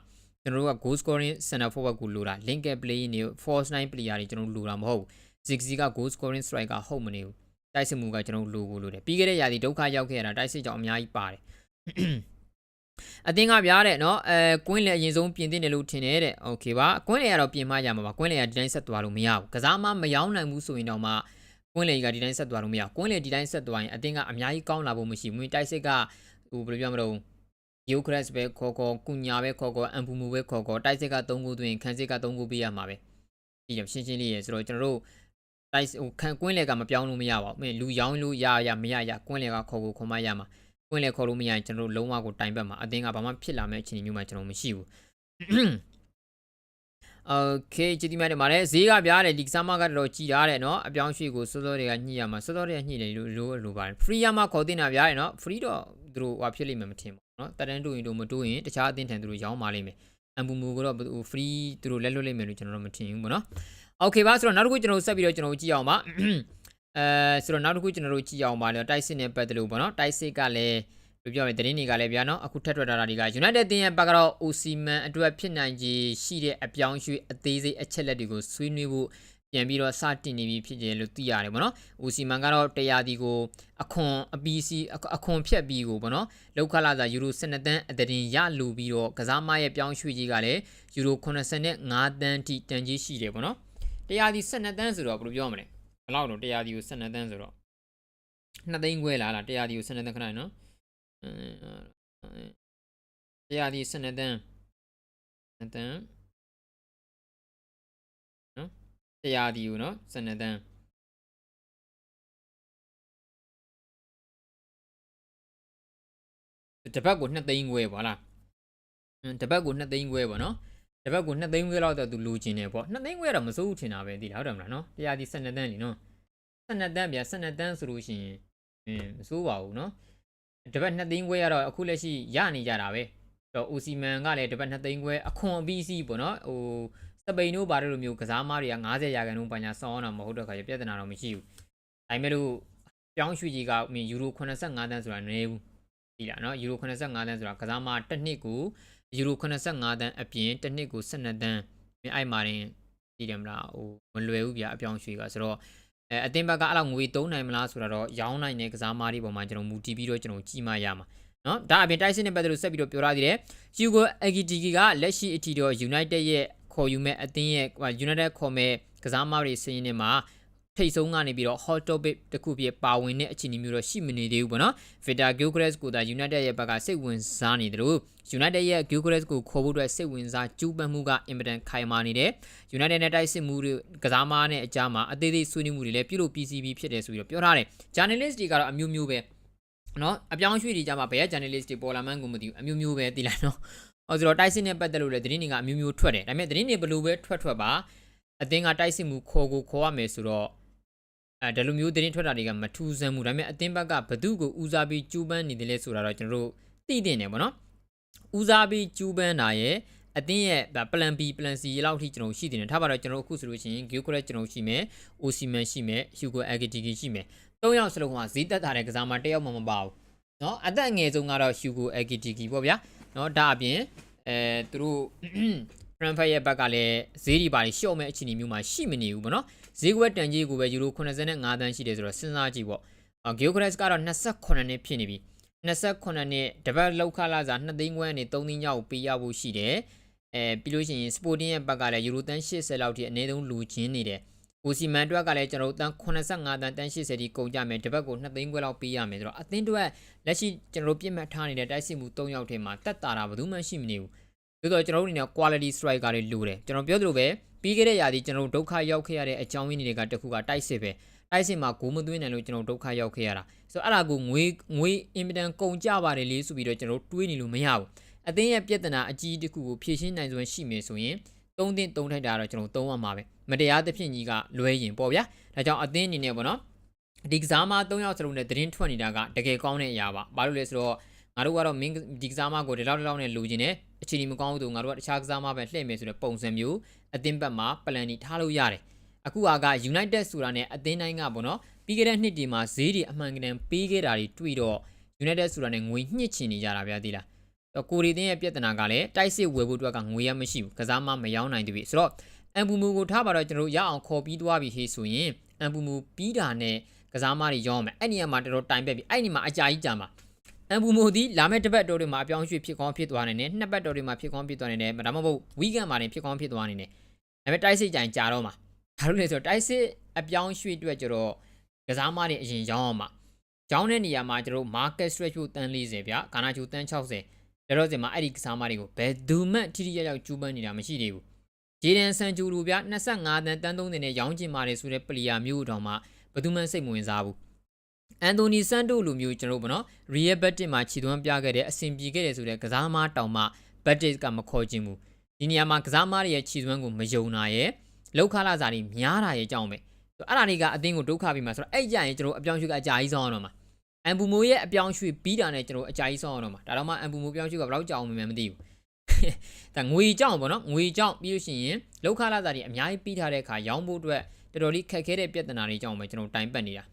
[SPEAKER 1] ကျွန်တော်တို့က goal scoring center forward ကိုလိုတာ link up play နေ force 9 player တွေကျွန်တော်တို့လိုတာမဟုတ်ဘူး Ziggy က goal scoring striker ဟုတ်မနေဘူးတိုက်စစ်မှုကကျွန်တော်လိုကိုလိုတယ်ပြီးခဲ့တဲ့ရာသီဒုက္ခရောက်ခဲ့ရတာတိုက်စစ်ကြောင့်အများကြီးပါတယ်အတင်းကပြားတဲ့နော်အဲကွင်းလေအရင်ဆုံးပြင်တင်တယ်လို့ထင်တယ်တဲ့โอเคပါကွင်းလေကတော့ပြင်မရမှာပါကွင်းလေကဒီတိုင်းဆက်သွားလို့မရဘူးကစားမမယောင်းနိုင်ဘူးဆိုရင်တော့မှကွင်းလေကဒီတိုင်းဆက်သွားလို့မရကွင်းလေဒီတိုင်းဆက်သွားရင်အတင်းကအများကြီးကောင်းလာဖို့မရှိဘူးတိုက်စစ်ကဟိုဘယ်လိုပြောမလို့ ယိုကရက်စ်ပဲခေါ်ခေါ်ကုညာပဲခေါ်ခေါ်အမ်ပူမူပဲခေါ်ခေါ်တိုက်စစ်က3ခုသွင်းခန်းစစ်က3ခုပေးရမှာပဲဒီတော့ရှင်းရှင်းလေးရယ်ဆိုတော့ကျွန်တော်တို့ တိုက်ဟိုခန်းကွင်းလေကမပြောင်းလို့မရပါဘူးမင်းလူရောင်းလို့ရရမရရကွင်းလေကခေါ်ကိုခေါ်မရမှာကွင်းလေခေါ်လို့မရရင်ကျွန်တော်တို့လုံးဝကိုတိုင်ပတ်မှာအတင်းကဘာမှဖြစ်လာမယ့်အခြေအနေမျိုးမှကျွန်တော်မရှိဘူးโอเคကြည့်ဒီမဲ့တယ်မှာလည်းဈေးကပြားတယ်ဒီကစားမကတော်တော်ကြည်ထားတယ်เนาะအပြောင်းရွှေ့ကိုစောစောတွေကညှိရမှာစောစောတွေကညှိတယ်လို့လို့လို့ပါတယ် free ရမှာခေါ်တင်တာပြားတယ်เนาะ free တော့သူတို့ဟွာဖြစ်လိမ့်မယ်မထင်ဘူးเนาะတက်တန်းတူရင်တို့မတူရင်တခြားအတင်းထန်သူတို့ရောင်းပါလိမ့်မယ်အမ်ပူမူကတော့ဟို free သူတို့လက်လွတ်လိမ့်မယ်လို့ကျွန်တော်တို့မထင်ဘူးပေါ့เนาะ โอเคပါဆိုတော့နောက်တစ်ခုကျွန်တော်တို့ဆက်ပြီးတော့ကျွန်တော်တို့ကြည့်အောင်ပါအဲဆိုတော့နောက်တစ်ခုကျွန်တော်တို့ကြည့်အောင်ပါလေတိုက်စစ်နဲ့ပတ်သက်လို့ပေါ့เนาะတိုက်စစ်ကလည်းဘယ်ပြောမလဲသတင်းတွေကလည်းဗျာနော်အခုထက်ထွက်လာတာတွေက United တင်းရဲ့ဘက်ကတော့ Osimhen အတွက်ဖြစ်နိုင်ခြေရှိတဲ့အပြောင်းရွှေ့အသေးစိတ်အချက်လက်တွေကိုဆွေးနွေးဖို့ပြန်ပြီးတော့စတင်နေပြီဖြစ်တယ်လို့သိရတယ်ပေါ့နော်။ Osimhen ကတော့တရားဒီကိုအခွန်အပီးစီအခွန်ဖြတ်ပြီးကိုပေါ့နော်။လောက်ခလာစာယူရို12တန်းအတရင်ရလူပြီးတော့ကစားမရဲ့ပြောင်းရွှေ့ကြီးကလည်းယူရို85တန်းထိတန်ကြီးရှိတယ်ပေါ့နော်။ တရားဒီ12တန်းဆိုတော့ဘယ်လိုပြောမလဲ။ဘယ်လောက်တော့တရားဒီကို12တန်းဆိုတော့2သိန်းခွဲလားလားတရားဒီကို12တန်းခဏနော်။တရားဒီစနတန်စနတန်နော်တရားဒီကိုနော်စနတန်တပတ်ကို2သိန်းခွဲပေါ့လားတပတ်ကို2သိန်းခွဲပေါ့နော် တပတ်ကို2သိန်းခွဲလောက်တော့သူလိုချင်တယ်ပေါ့2သိန်းခွဲတော့မစိုးဘူးထင်တာပဲသိလားဟုတ်တယ်မလားနော်တရားဒီ12တန်းလीနော်12တန်းဗျာ12တန်းဆိုလို့ရှိရင်အင်းမစိုးပါဘူးနော်တပတ်2သိန်းခွဲကတော့အခုလက်ရှိရနေကြတာပဲတော့အိုစီမန်ကလည်းတပတ်2သိန်းခွဲအခွန်အပြီးစီးပေါ့နော်ဟိုစပိန်တို့ဘာလို့လိုမျိုးကစားမားတွေက90ရာခိုင်နှုန်းပညာဆောင်းအောင်မဟုတ်တော့ခါကျပြဿနာတော့မရှိဘူးဒါပေမဲ့လို့ပြောင်းရွှေ့ကြီးကမင်းယူရို85တန်းဆိုတာနည်းဘူးဒီလားနော်ယူရို85တန်းဆိုတာကစားမားတစ်နှစ်ကို ယူရို85တန်းအပြင်တစ်နှစ်ကို12တန်းမင်းအဲ့မှာရင်ဒီတယ်မလားဟိုမလွယ်ဘူးဗျာအပြောင်းရွှေ့ကဆိုတော့အဲအတင်းဘက်ကအဲ့လောက်ငွေသုံးနိုင်မလားဆိုတာတော့ရောင်းနိုင်တဲ့ကစားမားတွေပေါ်မှာကျွန်တော်မူတည်ပြီးတော့ကျွန်တော်ကြည့်မှရမှာနော်ဒါအပြင်တိုက်စစ်နဲ့ပတ်သက်လို့ဆက်ပြီးတော့ပြောရသေးတယ်ယူဂိုအဂီတီကလက်ရှိအထိတော့ United ရဲ့ခေါ်ယူမဲ့အသင်းရဲ့ United ခေါ်မဲ့ကစားမားတွေစင်းရင်းနဲ့မှာ ထိတ်ဆုံးကနေပြီးတော့ hot topic တခုပြပါဝင်တဲ့အခြေအနေမျိုးတော့ရှိမနေသေးဘူးပေါ့နော် Vita Gilchrist ကိုဒါ United ရဲ့ဘက်ကစိတ်ဝင်စားနေတယ်လို့ United ရဲ့ Gilchrist ကိုခေါ်ဖို့အတွက်စိတ်ဝင်စားကြိုးပမ်းမှုကအင်မတန်ခိုင်မာနေတယ် United နဲ့တိုက်စစ်မှုတွေကစားမားနဲ့အကြားမှာအသေးသေးဆွေးနွေးမှုတွေလည်းပြုလုပ် PCB ဖြစ်တယ်ဆိုပြီးတော့ပြောထားတယ် journalist တွေကတော့အမျိုးမျိုးပဲနော်အပြောင်းရွှေ့တွေကြမှာဘယ်က journalist တွေပေါ်လာမှန်းကိုမသိဘူးအမျိုးမျိုးပဲသိလားနော်အော်ဆိုတော့တိုက်စစ်နဲ့ပတ်သက်လို့လည်းသတင်းတွေကအမျိုးမျိုးထွက်တယ်ဒါပေမဲ့သတင်းတွေဘလို့ပဲထွက်ထွက်ပါအသင်းကတိုက်စစ်မှုခေါ်ကိုခေါ်ရမယ်ဆိုတော့ အဲဒီလိုမျိုးသတင်းထွက်တာတွေကမထူးဆန်းဘူးဒါပေမဲ့အသင်းဘက်ကဘသူ့ကိုဦးစားပြီးကျူးပန်းနေတယ်လဲဆိုတာတော့ကျွန်တော်တို့သိတင်တယ်ပေါ့နော်ဦးစားပြီးကျူးပန်းတာရဲ့အတင်းရဲ့ plan B plan C လောက်ထိကျွန်တော်ရှိတယ်ထားပါတော့ကျွန်တော်အခုဆိုလို့ရှိရင် Gilchrist ကျွန်တော်ရှိမယ် Osimhen ရှိမယ် Hugo Ekitike ရှိမယ်၃ယောက်စလုံးကဈေးတက်တာတဲ့ကစားမတယောက်မှမပါဘူးเนาะအသက်ငယ်ဆုံးကတော့ Hugo Ekitike ပေါ့ဗျာเนาะဒါအပြင်အဲသူတို့ Frankfurt ရဲ့ဘက်ကလည်းဈေးဒီပါရှော့မဲ့အခြေအနေမျိုးမှာရှိမနေဘူးပေါ့နော် ဈေးကွက်တန်ကြီးကိုပဲယူရို85တန်းရှိတယ်ဆိုတော့စဉ်းစားကြည့်ပေါ့ဂီယိုဂရက်စ်ကတော့28နှစ်ဖြစ်နေပြီ28နှစ်တပတ်လောက်ခလာစား2သိန်းခွဲနဲ့3သိန်းကျောက်ပေးရဖို့ရှိတယ်အဲပြီးလို့ရှိရင် Sporting ရဲ့ဘက်ကလည်းယူရိုတန်း80လောက်ထိအနည်းဆုံးလူချင်းနေတယ်။ကိုစီမန်တွက်ကလည်းကျွန်တော်တို့တန်း85တန်းတန်း80ထိကုန်ကြမယ်။တစ်ပတ်ကို2သိန်းခွဲလောက်ပေးရမယ်ဆိုတော့အသင်းတွက်လက်ရှိကျွန်တော်တို့ပြစ်မှတ်ထားနေတဲ့တိုက်စစ်မှု3ယောက်ထဲမှာတက်တာတာဘယ်သူမှရှိမနေဘူး။ ဒါဆိုတော့ကျွန်တော်တို့အနေနဲ့ quality striker တွေလိုတယ်။ကျွန်တော်ပြောသလိုပဲပြီးခဲ့တဲ့ရာသီကျွန်တော်တို့ဒုက္ခရောက်ခဲ့ရတဲ့အကြောင်းရင်းတွေကတခုကတိုက်စစ်ပဲ။တိုက်စစ်မှာဂိုးမသွင်းနိုင်လို့ကျွန်တော်ဒုက္ခရောက်ခဲ့ရတာ။ဆိုတော့အဲ့ဒါကိုငွေငွေအင်မတန်ကုန်ကြပါတယ်လေဆိုပြီးတော့ကျွန်တော်တို့တွေးနေလို့မရဘူး။အသင်းရဲ့ပြဿနာအကြီးတစ်ခုကိုဖြေရှင်းနိုင်စွမ်းရှိမယ်ဆိုရင်သုံးသင့်သုံးထိုက်တာတော့ကျွန်တော်သုံးရမှာပဲမတရားသဖြင့်ကြီးကလွဲရင်ပေါ့ဗျာဒါကြောင့်အသင်းအနေနဲ့ပေါ့နော်ဒီကစားမ၃ယောက်စလုံးနဲ့သတင်းထွက်နေတာကတကယ်ကောင်းတဲ့အရာပါဘာလို့လဲဆိုတော့ငါတို့ကတော့မင်းဒီကစားမကိုဒီလောက်ဒီလောက်နဲ့လူကျင်တယ် အခြေအနေမကောင်းဘူးငါတို့ကတခြားကစားမပဲလှည့်မယ်ဆိုတဲ့ပုံစံမျိုးအသင်းဘက်မှာပလန်ကြီးထားလို့ရတယ်အခုက United ဆိုတာနဲ့အသင်းတိုင်းကပေါ့နော်ပြီးခဲ့တဲ့နှစ်ဒီမှာဈေးတွေအမှန်ကန်ပေးခဲ့တာတွေတွေ့တော့ United ဆိုတာနဲ့ငွေညှစ်ချင်နေကြတာဗျာသိလားကိုရီတင်းရဲ့ပြဿနာကလည်းတိုက်စစ်ဝယ်ဖို့အတွက်ကငွေရမရှိဘူးကစားမမယောင်းနိုင်တပြီဆိုတော့အမ်ပူမူကိုထားပါတော့ကျွန်တော်ရအောင်ခေါ်ပြီးသွားပြီဟေးဆိုရင်အမ်ပူမူပြီးတာနဲ့ကစားမတွေရောင်းမယ်အဲ့နေရာမှာတော်တော်တိုင်ပက်ပြီအဲ့ဒီမှာအကြာကြီးကြာမှာ အမ်ပူမူဒီလာမယ့်တစ်ပတ်တော်တွေမှာအပြောင်းရွှေ့ဖြစ်ကောင်းဖြစ်သွားနေတယ်နှစ်ပတ်တော်တွေမှာဖြစ်ကောင်းဖြစ်သွားနေတယ်ဒါမှမဟုတ်ဝီကန်မှာနေဖြစ်ကောင်းဖြစ်သွားနေတယ်ဒါပေမဲ့တိုက်စစ်ကြိုင်ကြာတော့မှာဒါလို့လေဆိုတော့တိုက်စစ်အပြောင်းရွှေ့အတွက်ကျတော့ကစားမတွေအရင်ရောင်းအောင်မှာရောင်းတဲ့နေရာမှာကျတော့ market stretch ကိုတန်း40ဗျာကာနာချူတန်း60လောလောဆယ်မှာအဲ့ဒီကစားမတွေကိုဘယ်သူမှထိထိရောက်ရောက်ကျူးပန်းနေတာမရှိသေးဘူးဂျေဒန်ဆန်ဂျူလူဗျ25တန်းတန်း3တင်နဲ့ရောင်းချင်ပါတယ်ဆိုတဲ့ပလီယာမျိုးတောင်မှဘယ်သူမှစိတ်မဝင်စားဘူး အန်တိုနီဆန်တိုလိုမျိုးကျွန်တော်တို့ဗောနော်ရီယယ်ဘတ်တစ်မှာခြေသွမ်းပြခဲ့တဲ့အဆင်ပြေခဲ့တယ်ဆိုတဲ့ကစားမတောင်မှဘတ်တစ်ကမခေါ်ခြင်းဘူးဒီနေရာမှာကစားမတွေရဲ့ခြေသွမ်းကိုမယုံတာရဲ့လောက်ခလာစာတွေများတာရဲ့အကြောင်းပဲအဲ့ဒါတွေကအတင်းကိုဒုက္ခပြီးမှဆိုတော့အဲ့ကြရင်ကျွန်တော်အပြောင်းရွှေ့ကအကြာကြီးဆောင်အောင်တော့မှာအန်ဘူမိုရဲ့အပြောင်းရွှေ့ပြီးတာနဲ့ကျွန်တော်အကြာကြီးဆောင်အောင်တော့မှာဒါတော့မှအန်ဘူမိုပြောင်းရွှေ့ကဘယ်တော့ကြာအောင်မှမသိဘူးဒါငွေကြောင့်ပေါ့နော်ငွေကြောင့်ပြီးလို့ရှိရင်လောက်ခလာစာတွေအများကြီးပြီးထားတဲ့အခါရောင်းဖို့အတွက်တော်တော်လေးခက်ခဲတဲ့ပြဿနာတွေကြောင့်ပဲကျွန်တော်တိုင်ပတ်နေတာ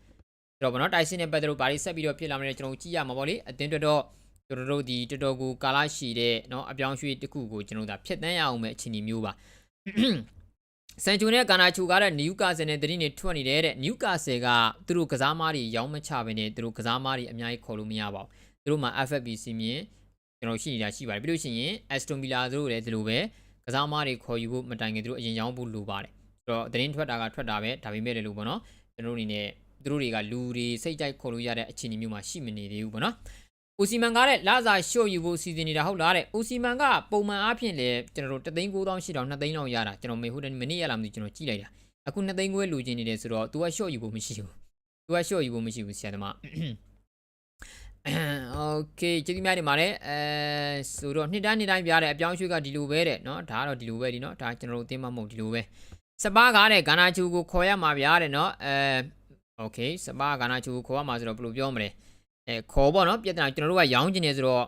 [SPEAKER 1] အဲ့တော့ပေါ့နော်တိုင်စင်နဲ့ပတ်သက်လို့ဘာတွေဆက်ပြီးတော့ဖြစ်လာမလဲကျွန်တော်ကြည့်ရမှာပေါ့လေအတင်းတော်တော့ကျွန်တော်တို့ဒီတော်တော်ကိုကာလရှည်တဲ့เนาะအပြောင်းရွှေ့တစ်ခုကိုကျွန်တော်တို့ဒါဖြစ်တန်းရအောင်ပဲအခြေအနေမျိုးပါ စန်ချူနဲ့ကာနာချူကားတဲ့နယူကာဆယ်နဲ့တတိနေထွက်နေတဲ့တဲ့နယူကာဆယ်ကသူတို့ကစားမားတွေရောင်းမချဘဲနဲ့သူတို့ကစားမားတွေအများကြီးခေါ်လို့မရပါဘူးသူတို့မှာ FFBC မြင်ကျွန်တော်ရှိနေတာရှိပါတယ်ပြီးလို့ရှိရင် Aston Villa သူတို့လည်းဒီလိုပဲကစားမားတွေခေါ်ယူဖို့မတိုင်ခင်သူတို့အရင်ရောင်းဖို့လိုပါတယ်ဆိုတော့တရင်ထွက်တာကထွက်တာပဲဒါပေမဲ့လည်းလို့ပေါ့နော်ကျွန်တော်တို့အနေနဲ့ သူတို့တွေကလူတွေစိတ်ကြိုက်ခေါ်လို့ရတဲ့အခြေအနေမျိုးမှာရှိမနေသေးဘူးပေါ့နော်။ဦးစီမန်ကတဲ့လာစာရှို့ယူဖို့စီစဉ်နေတာဟုတ်လားတဲ့။ဦးစီမန်ကပုံမှန်အားဖြင့်လည်းကျွန်တော်တို့3သိန်း9000ရှိတောင်2သိန်းလောက်ရတာကျွန်တော်မေဟုတ်တယ်မနေ့ရလာမသိကျွန်တော်ကြည့်လိုက်တာ။အခု2သိန်းခွဲလူချင်းနေတယ်ဆိုတော့ तू ကရှို့ယူဖို့မရှိဘူး။ तू ကရှို့ယူဖို့မရှိဘူးဆရာသမား။ Okay ကျေးဇူးများတင်ပါတယ်။အဲဆိုတော့နှစ်တိုင်းနှစ်တိုင်းပြတဲ့အပြောင်းရွှေ့ကဒီလိုပဲတဲ့နော်။ဒါကတော့ဒီလိုပဲဒီနော်။ဒါကျွန်တော်တို့အသိမှမဟုတ်ဒီလိုပဲ။စပါးကားတဲ့ဂါနာချူကိုခေါ်ရမှာဗျာတဲ့နော်။အဲ Okay စပါးဂါနာချူကိုခေါ်ရမှာဆိုတော့ဘယ်လိုပြောမလဲ။အဲခေါ်ပေါ့နော်ပြဿနာကျွန်တော်တို့ကရောင်းကျင်နေဆိုတော့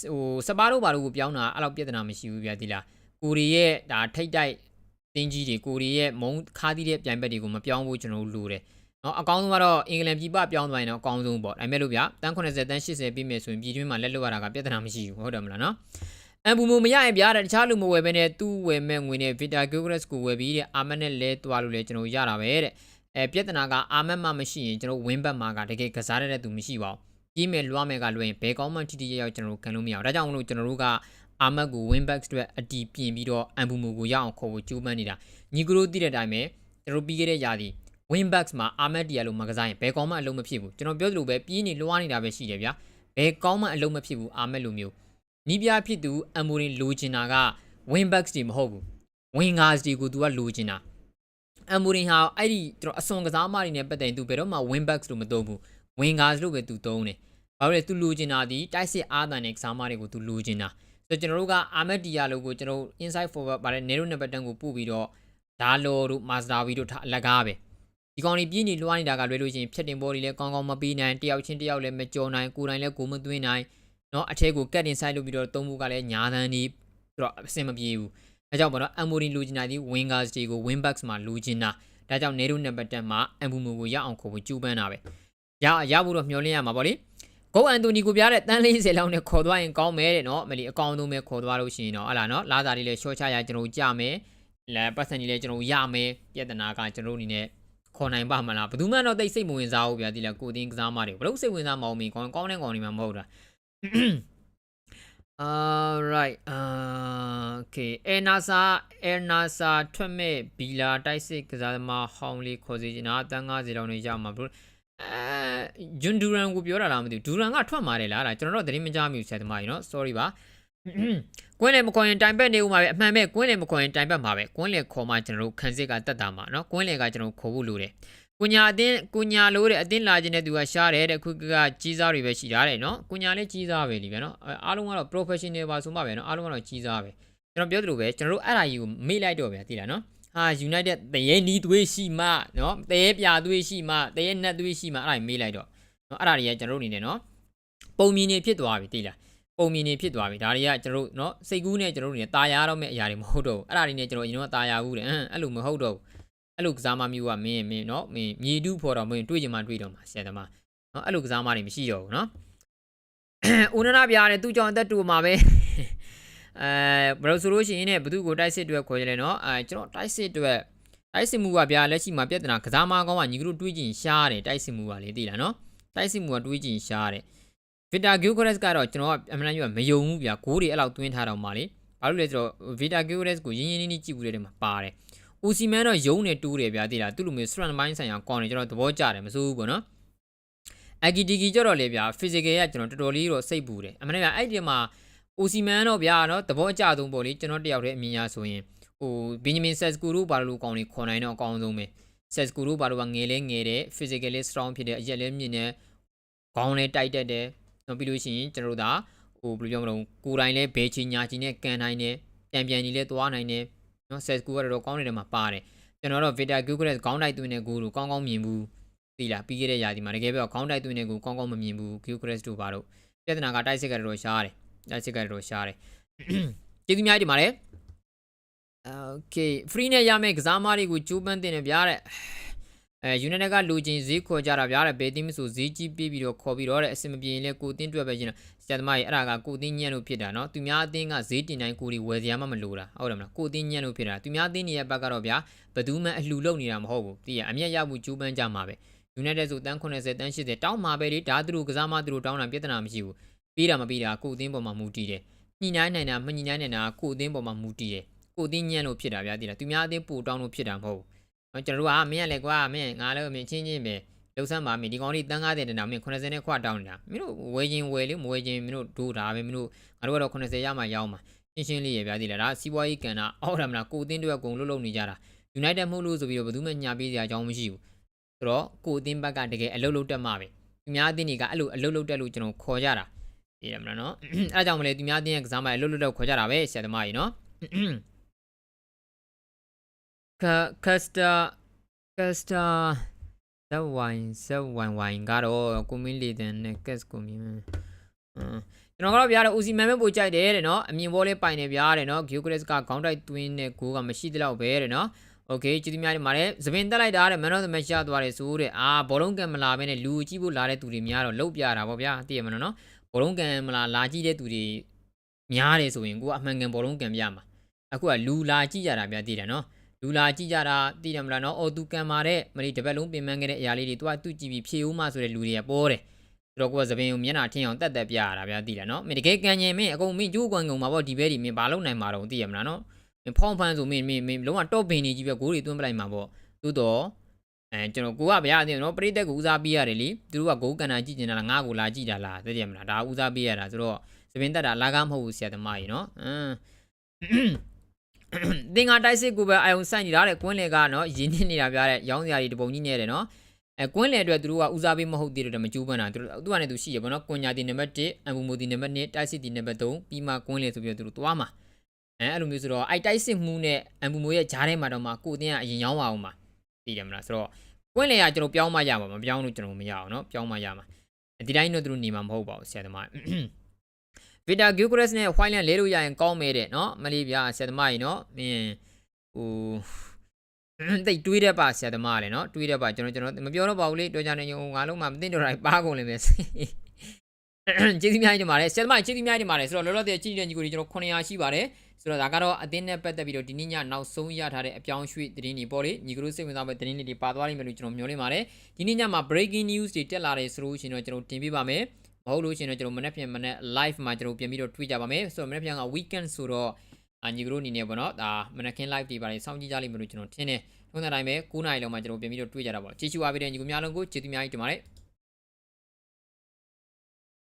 [SPEAKER 1] ဟိုစပါးတို့ဘာလို့ကိုပြောင်းတာအဲ့လောက်ပြဿနာမရှိဘူးဗျာဒီလား။ကိုရီရဲ့ဒါထိတ်တိုက်တင်းကြီးတွေကိုရီရဲ့မုံခါးသီးတဲ့ပြိုင်ဘက်တွေကိုမပြောင်းဖို့ကျွန်တော်တို့လိုတယ်။နော်အကောင်းဆုံးကတော့အင်္ဂလန်ပြည်ပပြောင်းသွားရင်တော့အကောင်းဆုံးပေါ့။ဒါပေမဲ့လို့ဗျာတန်း80တန်း80ပြီးမယ်ဆိုရင်ပြည်တွင်းမှာလက်လွတ်ရတာကပြဿနာမရှိဘူးဟုတ်တယ်မလားနော်။အမ်ဘူမိုမရရင်ဗျာတဲ့တခြားလူမဝယ်ဘဲနဲ့သူ့ဝယ်မဲ့ငွေနဲ့ Vita Gilgres ကိုဝယ်ပြီးတဲ့အာမက်နဲ့လဲသွားလို့လေကျွန်တော်ရတာပဲတဲ့ အဲပြဿနာကအာမက်မှမရှိရင်ကျွန်တော်ဝင်းဘက်မှာကတကယ်ကစားရတဲ့သူမရှိပါဘူးကြီးမယ်လွှားမယ်ကလွှဲရင်ဘယ်ကောင်းမှထိထိရောက်ရောက်ကျွန်တော်တို့ခံလို့မရအောင်ဒါကြောင့်မလို့ကျွန်တော်တို့ကအာမက်ကို win back အတွက်အတီးပြင်ပြီးတော့အမ်ဘူမိုကိုရအောင်ခေါ်ဖို့ကြိုးပမ်းနေတာညီကရိုသိတဲ့အတိုင်းပဲကျွန်တော်ပြီးခဲ့တဲ့ຢာဒီ win backs မှာအာမက်တီယာလို့မကစားရင်ဘယ်ကောင်းမှအလုံးမဖြစ်ဘူးကျွန်တော်ပြောသလိုပဲပြေးနေလွှားနေတာပဲရှိတယ်ဗျာဘယ်ကောင်းမှအလုံးမဖြစ်ဘူးအာမက်လိုမျိုးနီးပြဖြစ်သူအမ်မိုရင်လိုချင်တာက win backs တွေမဟုတ်ဘူး wingers တွေကိုသူကလိုချင်တာ အမ်မိုရင်ဟာအဲ့ဒီကျွန်တော်အစွန်ကစားမတွေနဲ့ပတ်သက်ရင်သူဘယ်တော့မှ win backs လို့မသုံးဘူး wingers လို့ပဲသူသုံးတယ်ဘာလို့လဲသူလိုချင်တာဒီတိုက်စစ်အားတန်တဲ့ကစားမတွေကိုသူလိုချင်တာဆိုတော့ကျွန်တော်တို့ကအာမက်တီယာလိုကိုကျွန်တော် inside forward ဗါတဲ့ nero နံပါတ်10ကိုပို့ပြီးတော့ဒါလိုတို့ master ဗီတို့အလကားပဲဒီကောင်တွေပြင်းနေလွှားနေတာကလွဲလို့ရှိရင်ဖြတ်တင်ဘော်တွေလည်းကောင်းကောင်းမပြီးနိုင်တယောက်ချင်းတယောက်လည်းမကြော်နိုင်ကိုယ်တိုင်လည်းကိုမသွင်းနိုင်เนาะအထက်ကိုကတ်တင်ဆိုင်လုပ်ပြီးတော့သုံးဖို့ကလည်းညာတန်းဒီပြီးတော့အဆင်မပြေဘူး အဲကြောင့်ပေါ့နော်အမ်မိုရီလူချင်တာဒီ wingers တွေကို wing backs မှာလူချင်တာဒါကြောင့် nero နံပါတ်10မှာအမ်ဘူမိုကိုရအောင်ခေါ်ဖို့ကြိုးပမ်းတာပဲရရဖို့တော့မျှော်လင့်ရမှာပေါ့လေဂိုးအန်တိုနီကိုပြတဲ့တန်း40လောက်နဲ့ခေါ်သွားရင်ကောင်းမယ်တဲ့နော်မလီအကောင်ဆုံးပဲခေါ်သွားလို့ရှိရင်တော့ဟလာနော်လာစာလေးလည်းရှော့ချရကျွန်တော်ကြမယ်လဲပတ်စံကြီးလည်းကျွန်တော်ရမယ်ပြဿနာကကျွန်တော်အနေနဲ့ခေါ်နိုင်ပါမလားဘယ်သူမှတော့တိတ်စိတ်မဝင်စားဘူးဗျာဒီလားကိုတင်းကစားမတွေဘလို့စိတ်ဝင်စားမအောင်မင်းကောင်းကောင်းတဲ့ကောင်တွေမှမဟုတ်တာ all right uh okay အဲနာစာအဲနာစာထွက်မဲ့ဘီလာတိုက်စစ်ကစားသမားဟောင်းလေးခေါ်စီချင်တာအတန်း90လောက်နဲ့ရမှာဘလို့အဲဂျွန်ဒူရန်ကိုပြောတာလားမသိဘူးဒူရန်ကထွက်มาတယ်လားလားကျွန်တော်တို့သတင်းမကြားမိဘူးဆရာသမားကြီးနော် sorry ပါကွင်းလေမခွန်ရင်တိုင်ပက်နေဦးမှာပဲအမှန်ပဲကွင်းလေမခွန်ရင်တိုင်ပက်မှာပဲကွင်းလေခေါ်မှကျွန်တော်တို့ခန်းစစ်ကတက်တာမှာနော်ကွင်းလေကကျွန်တော်တို့ခေါ်ဖို့လိုတယ် ကုညာအတင်းကုညာလို့တဲ့အတင်းလာခြင်းတဲ့သူကရှားတယ်တဲ့ခုကကြီးစားတွေပဲရှိတာတဲ့နော်ကုညာလည်းကြီးစားပဲလीပဲနော်အားလုံးကတော့ professional ပါဆိုမှပဲနော်အားလုံးကတော့ကြီးစားပဲကျွန်တော်ပြောသလိုပဲကျွန်တော်တို့အဲ့ဒါကြီးကိုမေ့လိုက်တော့ဗျာသိလားနော်ဟာ United တရေနီးသွေးရှိမှနော်တရေပြသွေးရှိမှတရေနက်သွေးရှိမှအဲ့ဒါကြီးမေ့လိုက်တော့နော်အဲ့ဒါတွေကကျွန်တော်တို့အနေနဲ့နော်ပုံမြင်နေဖြစ်သွားပြီသိလားပုံမြင်နေဖြစ်သွားပြီဒါတွေကကျွန်တော်တို့နော်စိတ်ကူးနဲ့ကျွန်တော်တို့နေตายရတော့မယ့်အရာတွေမဟုတ်တော့ဘူးအဲ့ဒါတွေနဲ့ကျွန်တော်အရင်ကตายရဘူးတဲ့အဲ့လိုမဟုတ်တော့ဘူး အဲ့လိုကစားမမျိုးကမင်းမင်းနော်မင်းမြေတူးဖော်တော့မင်းတွေ့ကြမှာတွေ့တော့မှာဆရာသမားနော်အဲ့လိုကစားမတွေမရှိတော့ဘူးနော်ဦးနနာပြားတယ်သူ့ကြောင့်အသက်တူမှာပဲအဲဘယ်လိုဆိုလို့ရှိရင်ねဘသူ့ကိုတိုက်စစ်အတွက်ခေါ်ရလဲနော်အဲကျွန်တော်တိုက်စစ်အတွက်တိုက်စစ်မှုကဗျာလက်ရှိမှာပြဿနာကစားမကောင်းကညီကတို့တွေးကြည့်ရှားတယ်တိုက်စစ်မှုကလေသိလားနော်တိုက်စစ်မှုကတွေးကြည့်ရှားတယ်ဗီတာဂီယိုဂရက်စ်ကတော့ကျွန်တော်ကအမှန်တမ်းပြောမယုံဘူးဗျာဂိုးတွေအဲ့လောက်သွင်းထားတော့မှလေဘာလို့လဲဆိုတော့ဗီတာဂီယိုဂရက်စ်ကိုရင်းရင်းနှီးနှီးကြည့်ဘူးတဲ့မှာပါတယ် ဦးစီမန်တော့ယုံနေတူးတယ်ဗျာသိလားသူ့လိုမျိုး strength mind ဆိုင်ရာကောင်းတယ်ကျွန်တော်သဘောကျတယ်မစိုးဘူးပေါ့နော်အဂီတီဂီကြတော့လေဗျာ physical ကကျွန်တော်တော်တော်လေးတော့စိတ်ပူတယ်အမှန်တကယ်အဲ့ဒီမှာအိုစီမန်တော့ဗျာနော်သဘောအကျဆုံးပေါ့လေကျွန်တော်တယောက်တည်းအမြင်ရဆိုရင်ဟိုဘင်ဂျမင်ဆက်စကူတို့ဘာလို့ကောင်းနေခေါ်နိုင်တော့အကောင်းဆုံးပဲဆက်စကူတို့ဘာလို့ကငယ်လဲငယ်တဲ့ physically strong ဖြစ်တဲ့အရက်လဲမြင့်တဲ့ခေါင်းလဲတိုက်တတ်တယ်နောက်ပြီးလို့ရှိရင်ကျွန်တော်တို့ဒါဟိုဘယ်လိုပြောမလို့ကိုယ်တိုင်လဲဘဲချင်ညာချင်နဲ့ကန်နိုင်တယ်ပြန်ပြန်ကြီးလဲသွားနိုင်တယ် နော်ဆက်စကူကတော့ကောင်းနေတဲ့မှာပါတယ်ကျွန်တော်တော့ Vita Gilchrist ခေါင်းတိုက်သွင်းတဲ့ကိုကိုကောင်းကောင်းမြင်ဘူးသိလားပြီးခဲ့တဲ့ຢာဒီမှာတကယ်ပြောခေါင်းတိုက်သွင်းတဲ့ကိုကောင်းကောင်းမမြင်ဘူး Gilchrist တို့ဘာလို့ပြဿနာကတိုက်စစ်ကတော့ရှားတယ်တိုက်စစ်ကတော့ရှားတယ်ကျေးဇူးများတင်ပါတယ် Okay free နဲ့ရမယ့်ကစားမတွေကိုကျိုးပန်းတင်တယ်ဗျာတဲ့ အဲယူနိုက်တက်ကလူချင်းဈေးခေါ်ကြတာဗျာတဲ့ဘယ်သိမဆိုဈေးကြီးပြီးပြီးတော့ခေါ်ပြီးတော့တဲ့အဆင်မပြေရင်လည်းကိုအတင်းတွေ့ပဲရှင်တော့ဆရာသမားကြီးအဲ့ဒါကကိုအတင်းညံ့လို့ဖြစ်တာနော်သူများအတင်းကဈေးတင်တိုင်းကိုတွေဝယ်စရာမှမလိုတာဟုတ်တယ်မလားကိုအတင်းညံ့လို့ဖြစ်တာသူများအတင်းနေတဲ့ဘက်ကတော့ဗျာဘသူမှအလှလုပ်နေတာမဟုတ်ဘူးသိရအမျက်ရဖို့ကြိုးပမ်းကြမှာပဲယူနိုက်တက်ဆိုတန်း80တန်း80တောင်းမှာပဲလေဒါသူတို့ကစားမသူတို့တောင်းတာပြဿနာမရှိဘူးပြီးတာမပြီးတာကိုအတင်းပေါ်မှာမူတည်တယ်ညှိနှိုင်းနိုင်တာမညှိနှိုင်းနိုင်တာကိုအတင်းပေါ်မှာမူတည်တယ်ကိုအတင်းညံ့လို့ဖြစ်တာဗျာသိလားသူများအတင်းပို့တောင်းလို့ဖြစ်တာမဟုတ်ဘူး ကျွန်တော်တို့ကမင်းကလည်းကွာမင်းငါလည်းမင်းချင်းချင်းပဲလှုပ်ဆန်းပါမင်းဒီကောင်လေးတန်း90တန်းတောင်မင်း80နဲ့ခွတောင်းနေတာမင်းတို့ဝယ်ချင်းဝယ်လေမဝယ်ချင်းမင်းတို့ဒိုးတာပဲမင်းတို့ငါတို့ကတော့80ရမှရောင်းမှာရှင်းရှင်းလေးရဗျာတည်လားဒါစီးပွားရေးကန်တာအော်ရမလားကိုတင်းတို့ကဂုံလုံးလုံးနေကြတာ United မဟုတ်လို့ဆိုပြီးတော့ဘယ်သူမှညာပေးစရာအကြောင်းမရှိဘူးဆိုတော့ကိုအတင်းဘက်ကတကယ်အလုတ်လုတ်တက်မှာပဲသူများအတင်းတွေကအဲ့လိုအလုတ်လုတ်တက်လို့ကျွန်တော်ခေါ်ကြတာသိရမလားနော်အဲ့ဒါကြောင့်မလဲသူများအတင်းရဲ့ကစားမအလုတ်လုတ်တက်ခေါ်ကြတာပဲဆရာသမားကြီးနော် ကကစတာကစတာဇဝိုင်ဇဝိုင်ဝိုင်ကတော့ကိုမင်းလီတန်နဲ့ကက်စ်ကိုမြင်မယ်အင်းကျွန်တော်ကတော့ဗျာတဲ့ဦးစီမန်ပဲပို့ကြိုက်တယ်တဲ့နော်အမြင်ဘောလေးပိုင်နေဗျာတဲ့နော်ဂီယိုဂရက်စ်ကခေါင်းတိုက်သွင်းတဲ့ဂိုးကမရှိတဲ့လောက်ပဲတဲ့နော်โอเคကျေးဇူးများတင်ပါတယ်သပင်တက်လိုက်တာတဲ့ man of the match ရသွားတယ်ဆိုတဲ့အာဘောလုံးကန်မလာဘဲနဲ့လူကြည့်ဖို့လာတဲ့သူတွေများတော့လုတ်ပြတာပေါ့ဗျာသိရမလားနော်ဘောလုံးကန်မလာလာကြည့်တဲ့သူတွေများတယ်ဆိုရင်ကိုကအမှန်ကန်ဘောလုံးကန်ပြမှာအခုကလူလာကြည့်ကြတာဗျာသိတယ်နော် လူလာကြည့်ကြတာသိတယ်မလားနော်အော်သူကန်မာတဲ့မလီတပတ်လုံးပြင်ပန်းခဲ့တဲ့အရာလေးတွေသူကသူကြည့်ပြီးဖြေဦးမဆိုတဲ့လူတွေကပေါ်တယ်ဆိုတော့ကိုကသပင်ကိုမျက်နှာထင်းအောင်တက်တက်ပြရတာဗျာသိတယ်နော်မင်းတကယ်ကန်ရင်မင်းအကုန်မင်းကျိုးကွန်ကုန်မှာပေါ့ဒီဘဲဒီမင်းဘာလုပ်နိုင်မှာတော့သိရမလားနော်မင်းဖောင်းဖန်းဆိုမင်းမင်းမင်းလုံးဝတော့ပင်နေကြီးပဲဂိုးတွေသွင်းပလိုက်မှာပေါ့သို့တော့အဲကျွန်တော်ကိုကဗျာသိတယ်နော်ပရိသတ်ကိုဦးစားပေးရတယ်လေသူတို့ကဂိုးကန်တာကြည့်နေတာလားငါ့ကိုလာကြည့်တာလားသိတယ်မလားဒါဦးစားပေးရတာဆိုတော့သပင်တက်တာလာကားမဟုတ်ဘူးဆရာသမားကြီးနော်အင်း တင်္ဂါတိုက်စစ်ကိုပဲအယုံဆိုင်နေတာတဲ့ကွင်းလေကနော်ရင်းနှင်းနေတာပြတဲ့ရောင်းစရာတွေတပုံကြီးနေတယ်နော်အဲကွင်းလေအတွက်သူတို့ကဦးစားပေးမဟုတ်သေးတယ်မကြိုးပမ်းတာသူတို့သူကလည်းသူရှိရပေါ့နော်ကွန်ညာတီနံပါတ်1အမ်ဘူမိုတီနံပါတ်2တိုက်စစ်တီနံပါတ်3ပြီးမှကွင်းလေဆိုပြီးတော့သူတို့သွားမှာအဲအဲ့လိုမျိုးဆိုတော့အဲ့တိုက်စစ်မှုနဲ့အမ်ဘူမိုရဲ့ဂျားထဲမှာတော့မှကိုအတင်းကအရင်ရောင်းပါအောင်မှာသိတယ်မလားဆိုတော့ကွင်းလေကကျွန်တော်ပြောင်းမှရမှာမပြောင်းလို့ကျွန်တော်မရအောင်နော်ပြောင်းမှရမှာဒီတိုင်းတော့သူတို့နေမှာမဟုတ်ပါဘူးဆရာသမား ဗီတာဂူကရက်စ်နဲ့ဝိုင်းလန်လဲလို့ရရင်ကောင်းမယ်တဲ့နော်မလေးဗျာဆရာသမားကြီးနော်ပြီးရင်ဟိုတိတ်တွေးတဲ့ပါဆရာသမားလည်းနော်တွေးတဲ့ပါကျွန်တော်ကျွန်တော်မပြောတော့ပါဘူးလေတွေ့ကြနေရုံငါလုံးမှမသိတော့တာပါကုန်လိမ့်မယ်ကျေးဇူးများကြီးတင်ပါတယ်ဆရာသမားကြီးကျေးဇူးများကြီးတင်ပါတယ်ဆိုတော့လောလောဆယ်ကြည့်တဲ့ညီကိုတွေကျွန်တော်900ရှိပါတယ်ဆိုတော့ဒါကတော့အသင်းနဲ့ပတ်သက်ပြီးတော့ဒီနေ့ညနောက်ဆုံးရထားတဲ့အပြောင်းရွှေ့သတင်းတွေပေါ့လေညီကတို့စိတ်ဝင်စားမဲ့သတင်းတွေပါသွားလိမ့်မယ်လို့ကျွန်တော်မျှော်လင့်ပါတယ်ဒီနေ့ညမှာ breaking news တွေတက်လာတယ်ဆိုလို့ရှိရင်တော့ကျွန်တော်တင်ပြပါမယ် မဟုတ်လို့ရှိရင်တော့ကျွန်တော်မနေ့ပြန်မနေ့ live မှာကျွန်တော်ပြန်ပြီးတော့တွေ့ကြပါမယ်ဆိုတော့မနေ့ပြန်က weekend ဆိုတော့အညီကတို့အနေနဲ့ပေါ့နော်ဒါမနေ့ကင်း live တွေပါတယ်စောင့်ကြည့်ကြလိမ့်မယ်လို့ကျွန်တော်ထင်တယ်ထုံးတဲ့အတိုင်းပဲ9နာရီလောက်မှာကျွန်တော်ပြန်ပြီးတော့တွေ့ကြတာပေါ့ကြည့်ရှုအားပေးတဲ့ညီကများလုံးကိုကျေးဇူးများကြီးတင်ပါတယ်